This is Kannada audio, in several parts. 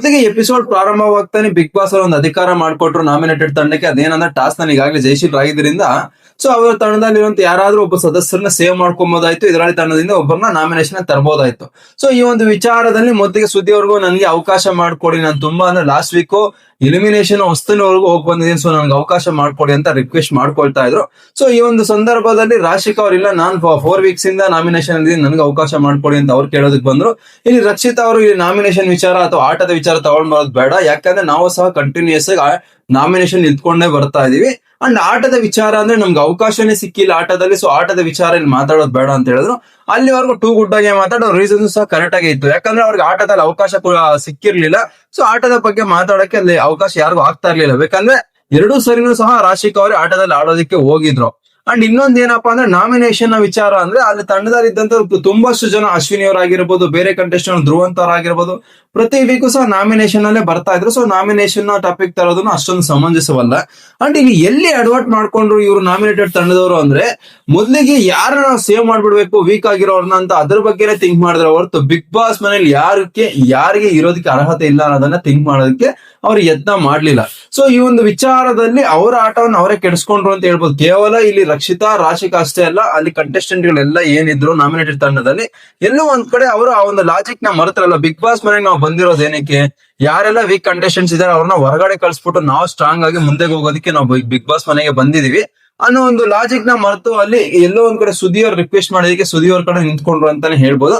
ಮೊದಲಿಗೆ ಎಪಿಸೋಡ್ ಪ್ರಾರಂಭವಾಗ್ತಾನೆ ಬಿಗ್ ಬಾಸ್ ಅವರು ಒಂದು ಅಧಿಕಾರ ಮಾಡ್ಕೊಟ್ರು ನಾಮಿನೇಟೆಡ್ ತಂಡಕ್ಕೆ. ಅದೇನಂದ್ರೆ ಟಾಸ್ ನಾನು ಈಗಾಗಲೇ ಜಯಶೀಲ್ ಆಗಿದ್ರಿಂದ ಸೊ ಅವರ ತಂಡದಲ್ಲಿರುವಂತ ಯಾರಾದ್ರೂ ಒಬ್ಬ ಸದಸ್ಯರನ್ನ ಸೇವ್ ಮಾಡ್ಕೊಬೋದಾಯ್ತು. ಇದರಲ್ಲಿ ತಂಡದಿಂದ ಒಬ್ಬರನ್ನ ನಾಮಿನೇಷನ್ ತರಬಹುದಾಯ್ತು ಸೊ ಈ ಒಂದು ವಿಚಾರದಲ್ಲಿ ಮೊದಲಿಗೆ ಸುದ್ದಿವರೆಗೂ ನನಗೆ ಅವಕಾಶ ಮಾಡ್ಕೊಡಿ. ನಾನು ತುಂಬಾ ಅಂದ್ರೆ ಲಾಸ್ಟ್ ವೀಕ್ ಎಲಿಮಿನೇಷನ್ ಹೊಸ್ತನವರೆಗೂ ಹೋಗಿ ಬಂದಿದ್ದೀನಿ ಸೊ ನನಗೆ ಅವಕಾಶ ಮಾಡ್ಕೊಡಿ ಅಂತ ರಿಕ್ವೆಸ್ಟ್ ಮಾಡ್ಕೊಳ್ತಾ ಇದ್ರು. ಸೊ ಈ ಒಂದು ಸಂದರ್ಭದಲ್ಲಿ ರಾಶಿಕ್ ಅವರಿಲ್ಲ ನಾನು ಫೋರ್ ವೀಕ್ಸ್ ಇಂದ ನಾಮಿನೇಷನ್ ಇದ್ದೀನಿ ನನಗೆ ಅವಕಾಶ ಮಾಡ್ಕೊಡಿ ಅಂತ ಅವ್ರು ಕೇಳೋದಕ್ಕೆ ಬಂದ್ರು. ಇಲ್ಲಿ ರಕ್ಷಿತಾ ಅವರು ಇಲ್ಲಿ ನಾಮಿನೇಷನ್ ವಿಚಾರ ಅಥವಾ ಆಟದ ವಿಚಾರ ತಗೊಂಡ್ ಬರೋದು ಬೇಡ, ಯಾಕಂದ್ರೆ ನಾವು ಸಹ ಕಂಟಿನ್ಯೂಸ್ ಆಗಿ ನಾಮಿನೇಷನ್ ನಿಂತ್ಕೊಂಡೇ ಬರ್ತಾ ಇದೀವಿ. ಅಂಡ್ ಆಟದ ವಿಚಾರ ಅಂದ್ರೆ ನಮ್ಗೆ ಅವಕಾಶನೇ ಸಿಕ್ಕಿಲ್ಲ ಆಟದಲ್ಲಿ ಸೊ ಆಟದ ವಿಚಾರ ಇಲ್ಲಿ ಮಾತಾಡೋದು ಬೇಡ ಅಂತ ಹೇಳಿದ್ರು. ಅಲ್ಲಿವರೆಗೂ ಟೂ ಗುಡ್ ಆಗಿ ಮಾತಾಡೋ ರೀಸನ್ ಸಹ ಕರೆಕ್ಟ್ ಆಗಿ ಇತ್ತು. ಯಾಕಂದ್ರೆ ಅವ್ರಿಗೆ ಆಟದಲ್ಲಿ ಅವಕಾಶ ಕೂಡ ಸಿಕ್ಕಿರ್ಲಿಲ್ಲ. ಸೊ ಆಟದ ಬಗ್ಗೆ ಮಾತಾಡಕ್ಕೆ ಅಲ್ಲಿ ಅವಕಾಶ ಯಾರಿಗೂ ಆಗ್ತಾ ಇರ್ಲಿಲ್ಲ. ಬೇಕಂದ್ರೆ ಎರಡೂ ಸರಿನೂ ಸಹ ರಾಶಿಕ್ ಅವರೇ ಆಟದಲ್ಲಿ ಆಡೋದಕ್ಕೆ ಹೋಗಿದ್ರು. ಅಂಡ್ ಇನ್ನೊಂದ್ ಏನಪ್ಪಾ ಅಂದ್ರೆ ನಾಮಿನೇಷನ್ನ ವಿಚಾರ ಅಂದ್ರೆ ಅಲ್ಲಿ ತಂಡದಲ್ಲಿ ಇದ್ದಂತ ತುಂಬಷ್ಟು ಜನ ಅಶ್ವಿನಿ ಅವರಾಗಿರ್ಬೋದು ಬೇರೆ ಕಂಟೆಸ್ಟೆಂಟ್ ಧ್ರುವಂತ್ ಅವರಾಗಿರ್ಬೋದು. ಪ್ರತಿ ವೀಕು ಸಹ ನಾಮಿನೇಷನ್ ಅಲ್ಲೇ ಬರ್ತಾ ಇದ್ರು. ಸೊ ನಾಮಿನೇಷನ್ನ ಟಾಪಿಕ್ ತರೋದನ್ನು ಅಷ್ಟೊಂದು ಸಮಂಜಸವಲ್ಲ. ಅಂಡ್ ಇಲ್ಲಿ ಎಲ್ಲಿ ಅಡ್ವರ್ಟ್ ಮಾಡ್ಕೊಂಡ್ರು ಇವರು ನಾಮಿನೇಟೆಡ್ ತಂಡದವರು ಅಂದ್ರೆ, ಮೊದಲಿಗೆ ಯಾರನ್ನ ಸೇವ್ ಮಾಡ್ಬಿಡ್ಬೇಕು ವೀಕ್ ಆಗಿರೋರ್ನ ಅಂತ ಅದ್ರ ಬಗ್ಗೆನೇ ಥಿಂಕ್ ಮಾಡಿದ್ರೆ ಹೊರತು ಬಿಗ್ ಬಾಸ್ ಮನೇಲಿ ಯಾರಕ್ಕೆ ಯಾರಿಗೆ ಇರೋದಕ್ಕೆ ಅರ್ಹತೆ ಇಲ್ಲ ಅನ್ನೋದನ್ನ ಥಿಂಕ್ ಮಾಡೋದಕ್ಕೆ ಅವ್ರು ಯತ್ನ ಮಾಡ್ಲಿಲ್ಲ. ಸೊ ಈ ಒಂದು ವಿಚಾರದಲ್ಲಿ ಅವರ ಆಟವನ್ನು ಅವರೇ ಕೆಡಿಸ್ಕೊಂಡ್ರು ಅಂತ ಹೇಳ್ಬೋದು. ಕೇವಲ ಇಲ್ಲಿ ರಕ್ಷಿತಾ, ರಾಶಿಕಾ ಅಷ್ಟೇ ಅಲ್ಲ, ಅಲ್ಲಿ ಕಂಟೆಸ್ಟೆಂಟ್ ಗಳೆಲ್ಲ ಏನಿದ್ರು ನಾಮಿನೇಟೆಡ್ ತಂಡದಲ್ಲಿ ಎಲ್ಲೋ ಒಂದ್ ಕಡೆ ಅವರು ಆ ಒಂದು ಲಾಜಿಕ್ನ ಮರೆತಾರಲ್ಲ. ಬಿಗ್ ಬಾಸ್ ಮನೆಗೆ ನಾವು ಬಂದಿರೋದು ಏನಕ್ಕೆ? ಯಾರೆಲ್ಲ ವೀಕ್ ಕಂಟೆಸ್ಟೆಂಟ್ಸ್ ಇದಾರೆ ಅವ್ರನ್ನ ಹೊರಗಡೆ ಕಳ್ಸ್ಬಿಟ್ಟು ನಾವು ಸ್ಟ್ರಾಂಗ್ ಆಗಿ ಮುಂದೆ ಹೋಗೋದಕ್ಕೆ ನಾವು ಬಿಗ್ ಬಾಸ್ ಮನೆಗೆ ಬಂದಿದೀವಿ. ಅನ್ನೋ ಒಂದು ಲಾಜಿಕ್ನ ಮರೆತು ಅಲ್ಲಿ ಎಲ್ಲೋ ಒಂದ್ ಕಡೆ ಸುದಿಯವ್ರ ರಿಕ್ವೆಸ್ಟ್ ಮಾಡೋದಕ್ಕೆ ಸುದಿಯವ್ರ ಕಡೆ ನಿಂತ್ಕೊಂಡ್ರು ಅಂತಾನೆ ಹೇಳ್ಬೋದು.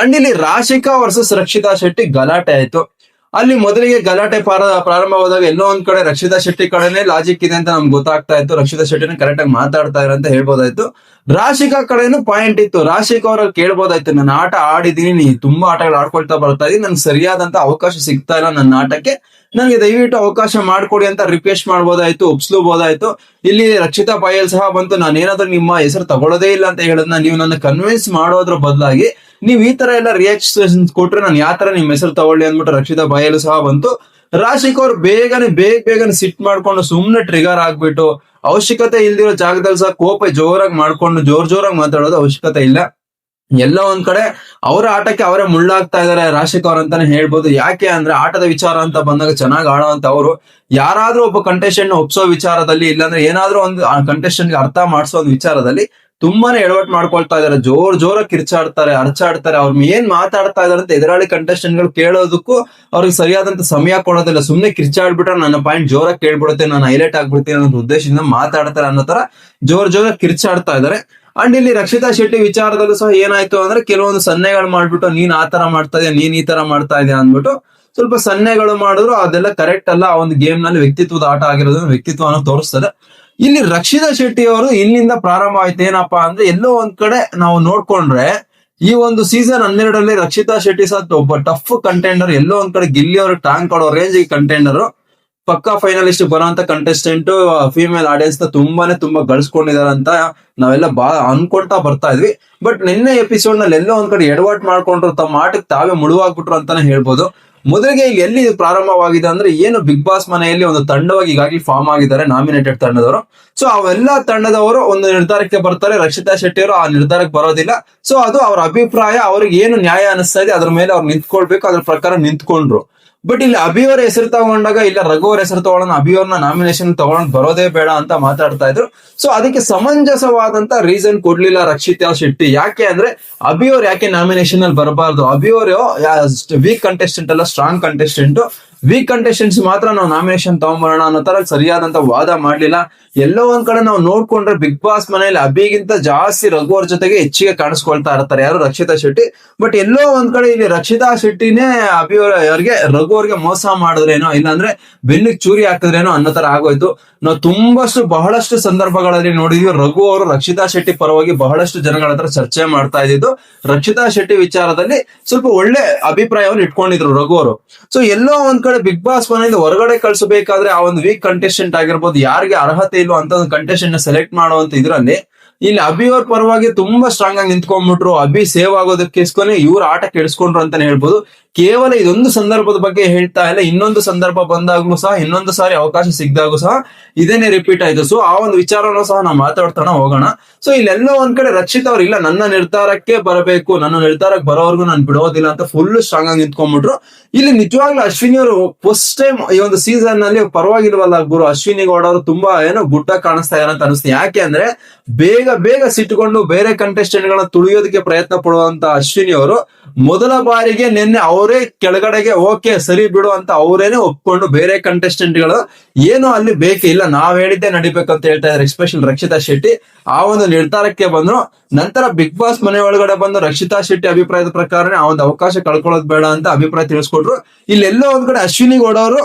ಅಂಡ್ ಇಲ್ಲಿ ರಾಶಿಕಾ ವರ್ಸಸ್ ರಕ್ಷಿತಾ ಶೆಟ್ಟಿ ಗಲಾಟೆ ಆಯ್ತು. ಅಲ್ಲಿ ಮೊದಲಿಗೆ ಗಲಾಟೆ ಪಾರ ಪ್ರಾರಂಭವಾದಾಗ ಎಲ್ಲೋ ಒಂದ್ ಕಡೆ ರಕ್ಷಿತಾ ಶೆಟ್ಟಿ ಕಡೆನೆ ಲಾಜಿಕ್ ಇದೆ ಅಂತ ನಮ್ಗೆ ಗೊತ್ತಾಗ್ತಾ ಇತ್ತು. ರಕ್ಷಿತಾ ಶೆಟ್ಟಿನ ಕರೆಕ್ಟ್ ಆಗಿ ಮಾತಾಡ್ತಾ ಇರ ಅಂತ ಹೇಳ್ಬೋದಾಯ್ತು. ರಾಶಿಕಾ ಕಡೆನೂ ಪಾಯಿಂಟ್ ಇತ್ತು. ರಾಶಿಕಾ ಅವ್ರಲ್ಲಿ ಕೇಳ್ಬೋದಾಯ್ತು, ನನ್ನ ಆಟ ಆಡಿದೀನಿ, ನೀ ತುಂಬಾ ಆಟಗಳು ಆಡ್ಕೊಳ್ತಾ ಬರ್ತಾ ಇದೀನಿ ನನ್ಗೆ ಸರಿಯಾದಂತ ಅವಕಾಶ ಸಿಗ್ತಾ ಇಲ್ಲ ನನ್ನ ಆಟಕ್ಕೆ. ನನಗೆ ದಯವಿಟ್ಟು ಅವಕಾಶ ಮಾಡ್ಕೊಡಿ ಅಂತ ರಿಕ್ವೆಸ್ಟ್ ಮಾಡ್ಬೋದಾಯ್ತು, ಒಪ್ಸ್ಲೂಬೋದಾಯ್ತು. ಇಲ್ಲಿ ರಕ್ಷಿತಾ ಪಾಯಲ್ ಸಹ ಬಂತು, ನಾನೇನಾದ್ರೂ ನಿಮ್ಮ ಹೆಸರು ತಗೊಳ್ಳೋದೇ ಇಲ್ಲ ಅಂತ ಹೇಳೋದನ್ನ ನೀವು ನನ್ನ ಕನ್ವಿನ್ಸ್ ಮಾಡೋದ್ರ ಬದಲಾಗಿ ನೀವ್ ಈ ತರ ಎಲ್ಲ ರಿಯಾಕ್ಷನ್ ಕೊಟ್ರೆ ನಾನು ಯಾವ ತರ ನಿಮ್ ಹೆಸರು ತಗೊಳ್ಳಿ ಅಂದ್ಬಿಟ್ಟು ರಕ್ಷಿತಾ ಬಾಯಲು ಸಹ ಬಂತು. ರಾಶಿಕ್ ಅವ್ರು ಬೇಗನೆ, ಬೇಗ ಬೇಗನೆ ಸಿಟ್ ಮಾಡ್ಕೊಂಡು ಸುಮ್ನೆ ಟ್ರಿಗರ್ ಆಗ್ಬಿಟ್ಟು ಅವಶ್ಯಕತೆ ಇಲ್ದಿರೋ ಜಾಗದಲ್ಲಿ ಸಹ ಕೋಪ ಜೋರಾಗಿ ಮಾಡ್ಕೊಂಡು, ಜೋರ್ ಜೋರಾಗಿ ಮಾತಾಡೋದು ಅವಶ್ಯಕತೆ ಇಲ್ಲ. ಎಲ್ಲ ಒಂದ್ ಕಡೆ ಅವರ ಆಟಕ್ಕೆ ಅವರೇ ಮುಳ್ಳಾಗ್ತಾ ಇದಾರೆ ರಾಶಿಕ್ ಅವ್ರ ಅಂತಾನೆ ಹೇಳ್ಬೋದು. ಯಾಕೆ ಅಂದ್ರೆ ಆಟದ ವಿಚಾರ ಅಂತ ಬಂದಾಗ ಚೆನ್ನಾಗಿ ಆಡೋಂತ ಅವರು. ಯಾರಾದ್ರೂ ಒಬ್ಬ ಕಂಟೆಸ್ಟೆಂಟ್ ಒಪ್ಸೋ ವಿಚಾರದಲ್ಲಿ ಇಲ್ಲಾಂದ್ರೆ ಏನಾದ್ರೂ ಒಂದು ಕಂಟೆಸ್ಟೆಂಟ್ ಅರ್ಥ ಮಾಡಿಸೋ ಒಂದು ವಿಚಾರದಲ್ಲಿ ತುಂಬಾನೇ ಎಡವಟ್ ಮಾಡ್ಕೊಳ್ತಾ ಇದಾರೆ ಜೋರ್ ಜೋರಾಗಿ ಕಿರ್ಚಾಡ್ತಾರೆ, ಅರ್ಚಾಡ್ತಾರೆ. ಅವ್ರ ಏನ್ ಮಾತಾಡ್ತಾ ಇದಾರೆ ಅಂತ ಎದುರಾಳಿ ಕಂಟೆಸ್ಟೆಂಟ್ಗಳು ಕೇಳೋದಕ್ಕೂ ಅವ್ರಿಗೆ ಸರಿಯಾದಂತ ಸಮಯ ಕೊಡೋದಿಲ್ಲ. ಸುಮ್ನೆ ಕಿರ್ಚಾಡ್ಬಿಟ್ರೆ ನನ್ನ ಪಾಯಿಂಟ್ ಜೋರಾಗಿ ಕೇಳ್ಬಿಡುತ್ತೆ, ನಾನು ಹೈಲೈಟ್ ಆಗ್ಬಿಡ್ತೀನಿ ಅನ್ನೋ ಉದ್ದೇಶದಿಂದ ಮಾತಾಡ್ತಾರೆ ಅನ್ನೋ ತರ ಜೋರ್ ಜೋರಾಗಿ ಕಿರ್ಚಾಡ್ತಾ ಇದಾರೆ ಅಂಡ್ ಇಲ್ಲಿ ರಕ್ಷಿತಾ ಶೆಟ್ಟಿ ವಿಚಾರದಲ್ಲೂ ಸಹ ಏನಾಯ್ತು ಅಂದ್ರೆ ಕೆಲವೊಂದು ಸನ್ನೆಗಳು ಮಾಡ್ಬಿಟ್ಟು, ನೀನ್ ಆ ತರ ಮಾಡ್ತಾ ಇದೀಯ, ನೀನ್ ಈ ತರ ಮಾಡ್ತಾ ಇದೀಯ ಅಂದ್ಬಿಟ್ಟು ಸ್ವಲ್ಪ ಸನ್ನೆಗಳು ಮಾಡಿದ್ರು. ಅದೆಲ್ಲ ಕರೆಕ್ಟ್ ಅಲ್ಲ. ಆ ಒಂದು ಗೇಮ್ನಲ್ಲಿ ವ್ಯಕ್ತಿತ್ವದ ಆಟ ಆಗಿರೋದನ್ನ ವ್ಯಕ್ತಿತ್ವವನ್ನು ತೋರಿಸ್ತದೆ. ಇಲ್ಲಿ ರಕ್ಷಿತಾ ಶೆಟ್ಟಿ ಅವರು ಇಲ್ಲಿಂದ ಪ್ರಾರಂಭ ಆಯ್ತು. ಏನಪ್ಪಾ ಅಂದ್ರೆ ಎಲ್ಲೋ ಒಂದ್ ಕಡೆ ನಾವು ನೋಡ್ಕೊಂಡ್ರೆ ಈ ಒಂದು ಸೀಸನ್ ಹನ್ನೆರಡರಲ್ಲಿ ರಕ್ಷಿತಾ ಶೆಟ್ಟಿ ಸಹ ಒಬ್ಬ ಟಫ್ ಕಂಟೆಂಡರ್ ಎಲ್ಲೋ ಒಂದ್ ಕಡೆ ಗಿಲ್ಲಿ ಅವರು ಟ್ಯಾಂಕ್ ಕೊಡೋ ರೇಂಜ್ ಕಂಟೆಂಡರ್ ಪಕ್ಕಾ ಫೈನಲಿಸ್ಟ್ ಬರೋಂತ ಕಂಟೆಸ್ಟೆಂಟ್ ಫಿಮೇಲ್ ಆಡಿಯನ್ಸ್ ತುಂಬಾನೇ ತುಂಬಾ ಗಳಿಸ್ಕೊಂಡಿದಾರೆ ಅಂತ ನಾವೆಲ್ಲ ಬಾ, ಅನ್ಕೊಂತಾ ಬರ್ತಾ ಇದ್ವಿ. ಬಟ್ ನಿನ್ನೆ ಎಪಿಸೋಡ್ನಲ್ಲಿ ಎಲ್ಲೋ ಒಂದ್ ಕಡೆ ಎಡವಾಟ್ ಮಾಡ್ಕೊಂಡ್ರು, ತಮ್ಮ ಆಟಕ್ಕೆ ತಾವೇ ಮುಳುವಾಗ್ಬಿಟ್ರು ಅಂತಾನೆ ಹೇಳ್ಬೋದು. ಮೊದಲಿಗೆ ಎಲ್ಲಿ ಪ್ರಾರಂಭವಾಗಿದೆ ಅಂದ್ರೆ ಏನು ಬಿಗ್ ಬಾಸ್ ಮನೆಯಲ್ಲಿ ಒಂದು ತಂಡವಾಗಿ ಈಗಾಗಲೇ ಫಾರ್ಮ್ ಆಗಿದ್ದಾರೆ ನಾಮಿನೇಟೆಡ್ ತಂಡದವರು. ಸೊ ಅವೆಲ್ಲ ತಂಡದವರು ಒಂದು ನಿರ್ಧಾರಕ್ಕೆ ಬರ್ತಾರೆ. ರಕ್ಷಿತಾ ಶೆಟ್ಟಿ ಅವರು ಆ ನಿರ್ಧಾರಕ್ಕೆ ಬರೋದಿಲ್ಲ. ಸೊ ಅದು ಅವ್ರ ಅಭಿಪ್ರಾಯ, ಅವ್ರಿಗೆ ಏನು ನ್ಯಾಯ ಅನಿಸ್ತಾ ಇದೆ, ಅದ್ರ ಮೇಲೆ ಅವ್ರು ನಿಂತ್ಕೊಳ್ಬೇಕು, ಅದ್ರ ಪ್ರಕಾರ ನಿಂತ್ಕೊಂಡ್ರು. ಬಟ್ ಇಲ್ಲಿ ಅಭಿಯವರ ಹೆಸರು ತಗೊಂಡಾಗ, ಇಲ್ಲ ರಘು ಅವರ ಹೆಸರು ತಗೊಳ್ಳೋಣ ಅಭಿಯವ್ರನ್ನ ನಾಮಿನೇಷನ್ ತಗೊಂಡ್ ಬರೋದೇ ಬೇಡ ಅಂತ ಮಾತಾಡ್ತಾ ಇದ್ರು. ಸೊ ಅದಕ್ಕೆ ಸಮಂಜಸವಾದಂತ ರೀಸನ್ ಕೊಡ್ಲಿಲ್ಲ ರಕ್ಷಿತಾ ಶೆಟ್ಟಿ. ಯಾಕೆ ಅಂದ್ರೆ ಅಭಿಯವ್ರು ಯಾಕೆ ನಾಮಿನೇಷನ್ ಅಲ್ಲಿ ಬರಬಾರ್ದು? ಅಭಿಯವರು ವೀಕ್ ಕಂಟೆಸ್ಟೆಂಟ್ ಅಲ್ಲ ಸ್ಟ್ರಾಂಗ್ ಕಂಟೆಸ್ಟೆಂಟ್ ವೀಕ್ ಕಂಟೆಸ್ಟೆಂಟ್ಸ್ ಮಾತ್ರ ನಾವು ನಾಮಿನೇಷನ್ ತಗೊಂಬರೋಣ ಅನ್ನೋ ತರ ಸರಿಯಾದಂತ ವಾದ ಮಾಡ್ಲಿಲ್ಲ. ಎಲ್ಲೋ ಒಂದ್ ಕಡೆ ನಾವು ನೋಡ್ಕೊಂಡ್ರೆ ಬಿಗ್ ಬಾಸ್ ಮನೆಯಲ್ಲಿ ಅಭಿಗಿಂತ ಜಾಸ್ತಿ ರಘು ಅವ್ರ ಜೊತೆಗೆ ಹೆಚ್ಚಿಗೆ ಕಾಣಿಸ್ಕೊಳ್ತಾ ಇರ್ತಾರೆ. ಯಾರು ರಕ್ಷಿತಾ ಶೆಟ್ಟಿ? ಬಟ್ ಎಲ್ಲೋ ಒಂದ್ ಕಡೆ ಇಲ್ಲಿ ರಕ್ಷಿತಾ ಶೆಟ್ಟಿನೇ ಅಭಿ ಅವರಿಗೆ ರಘು ಅವ್ರಿಗೆ ಮೋಸ ಮಾಡಿದ್ರೇನೋ, ಇಲ್ಲಾಂದ್ರೆ ಬೆನ್ನಿಗೆ ಚೂರಿ ಹಾಕಿದ್ರೇನೋ ಅನ್ನೋ ತರ ಆಗೋಯ್ತು. ನಾವು ತುಂಬಷ್ಟು ಬಹಳಷ್ಟು ಸಂದರ್ಭಗಳಲ್ಲಿ ನೋಡಿದ್ವಿ, ರಘು ಅವರು ರಕ್ಷಿತಾ ಶೆಟ್ಟಿ ಪರವಾಗಿ ಬಹಳಷ್ಟು ಜನಗಳ ಹತ್ರ ಚರ್ಚೆ ಮಾಡ್ತಾ ಇದ್ದಿದ್ದು. ರಕ್ಷಿತಾ ಶೆಟ್ಟಿ ವಿಚಾರದಲ್ಲಿ ಸ್ವಲ್ಪ ಒಳ್ಳೆ ಅಭಿಪ್ರಾಯವನ್ನು ಇಟ್ಕೊಂಡಿದ್ರು ರಘು ಅವರು. ಸೊ ಎಲ್ಲೋ ಒಂದ್ ಕಡೆ ಬಿಗ್ ಬಾಸ್ ಮನೆಯಿಂದ ಹೊರಗಡೆ ಕಳ್ಸಬೇಕಾದ್ರೆ ಆ ಒಂದು ವೀಕ್ ಕಂಟೆಸ್ಟೆಂಟ್ ಆಗಿರ್ಬೋದು, ಯಾರಿಗೆ ಅರ್ಹತೆ ಇಲ್ಲೋ ಅಂತ ಒಂದು ಕಂಟೆಸ್ಟೆಂಟ್ ಸೆಲೆಕ್ಟ್ ಮಾಡುವಂತ ಇದ್ರಲ್ಲಿ ಇಲ್ಲಿ ಅಭಿ ಅವ್ರ ಪರವಾಗಿ ತುಂಬಾ ಸ್ಟ್ರಾಂಗ್ ಆಗಿ ನಿಂತ್ಕೊಂಡ್ಬಿಟ್ರು. ಅಭಿ ಸೇವ್ ಆಗೋದಕ್ಕಿಸ್కొని ಇವ್ರ ಆಟ ಕೆಡಿಸ್ಕೊಂಡ್ರು ಅಂತಾನೆ ಹೇಳ್ಬೋದು. ಕೇವಲ ಇದೊಂದು ಸಂದರ್ಭದ ಬಗ್ಗೆ ಹೇಳ್ತಾ ಇಲ್ಲ. ಇನ್ನೊಂದು ಸಂದರ್ಭ ಬಂದಾಗ್ಲೂ ಸಹ, ಇನ್ನೊಂದು ಸಾರಿ ಅವಕಾಶ ಸಿಗ್ದಾಗೂ ಸಹ ಇದೇನೆ ರಿಪೀಟ್ ಆಯ್ತು. ಸೊ ಆ ಒಂದು ವಿಚಾರನೂ ಸಹ ನಾವು ಮಾತಾಡ್ತಾನ ಹೋಗೋಣ. ಸೊ ಇಲ್ಲೆಲ್ಲೋ ಒಂದ್ ಕಡೆ ರಕ್ಷಿತ್ ಅವ್ರು ಇಲ್ಲ, ನನ್ನ ನಿರ್ಧಾರಕ್ಕೆ ಬರಬೇಕು, ನನ್ನ ನಿರ್ಧಾರಕ್ಕೆ ಬರೋವರೆಗೂ ನಾನು ಬಿಡೋದಿಲ್ಲ ಅಂತ ಫುಲ್ ಸ್ಟ್ರಾಂಗ್ ಆಗಿ ನಿಂತ್ಕೊಂಡ್ಬಿಟ್ರು. ಇಲ್ಲಿ ನಿಜವಾಗ್ಲೂ ಅಶ್ವಿನಿ ಅವರು ಫಸ್ಟ್ ಟೈಮ್ ಈ ಒಂದು ಸೀಸನ್ನಲ್ಲಿ ಪರವಾಗಿಲ್ವಲ್ಲ ಗುರು. ಅಶ್ವಿನಿ ಗೌಡ ಅವರು ತುಂಬಾ ಏನೋ ಗುಡ್ಡ ಕಾಣಿಸ್ತಾ ಇದಾರೆ ಅಂತ ಅನಿಸ್ತು. ಯಾಕೆ ಅಂದ್ರೆ, ಬೇಗ ಬೇಗ ಸಿಟ್ಟುಕೊಂಡು ಬೇರೆ ಕಂಟೆಸ್ಟೆಂಟ್ ಗಳನ್ನ ತುಳಿಯೋದಕ್ಕೆ ಪ್ರಯತ್ನ ಪಡುವಂತ ಅಶ್ವಿನಿ ಅವರು ಮೊದಲ ಬಾರಿಗೆ ನಿನ್ನೆ ಅವರೇ ಕೆಳಗಡೆಗೆ, ಓಕೆ, ಸರಿ ಬಿಡು ಅಂತ ಅವರೇನೆ ಒಪ್ಕೊಂಡು ಬೇರೆ ಕಂಟೆಸ್ಟೆಂಟ್ಗಳು ಏನು ಅಲ್ಲಿ ಬೇಕಿಲ್ಲ ನಾವ್ ಹೇಳಿದ್ದೆ ನಡಿಬೇಕಂತ ಹೇಳ್ತಾ ಇದ್ದಾರೆ ಎಸ್ಪೆಷಲ್ ರಕ್ಷಿತಾ ಶೆಟ್ಟಿ. ಆ ಒಂದು ನಿರ್ಧಾರಕ್ಕೆ ಬಂದ್ರು. ನಂತರ ಬಿಗ್ ಬಾಸ್ ಮನೆ ಒಳಗಡೆ ಬಂದು ರಕ್ಷಿತಾ ಶೆಟ್ಟಿ ಅಭಿಪ್ರಾಯದ ಪ್ರಕಾರನೇ ಆ ಒಂದು ಅವಕಾಶ ಕಳ್ಕೊಳ್ಳೋದು ಬೇಡ ಅಂತ ಅಭಿಪ್ರಾಯ ತಿಳಿಸ್ಕೊಟ್ರು. ಇಲ್ಲೆಲ್ಲೋ ಒಂದ್ ಕಡೆ ಅಶ್ವಿನಿ ಗೌಡ ಅವರು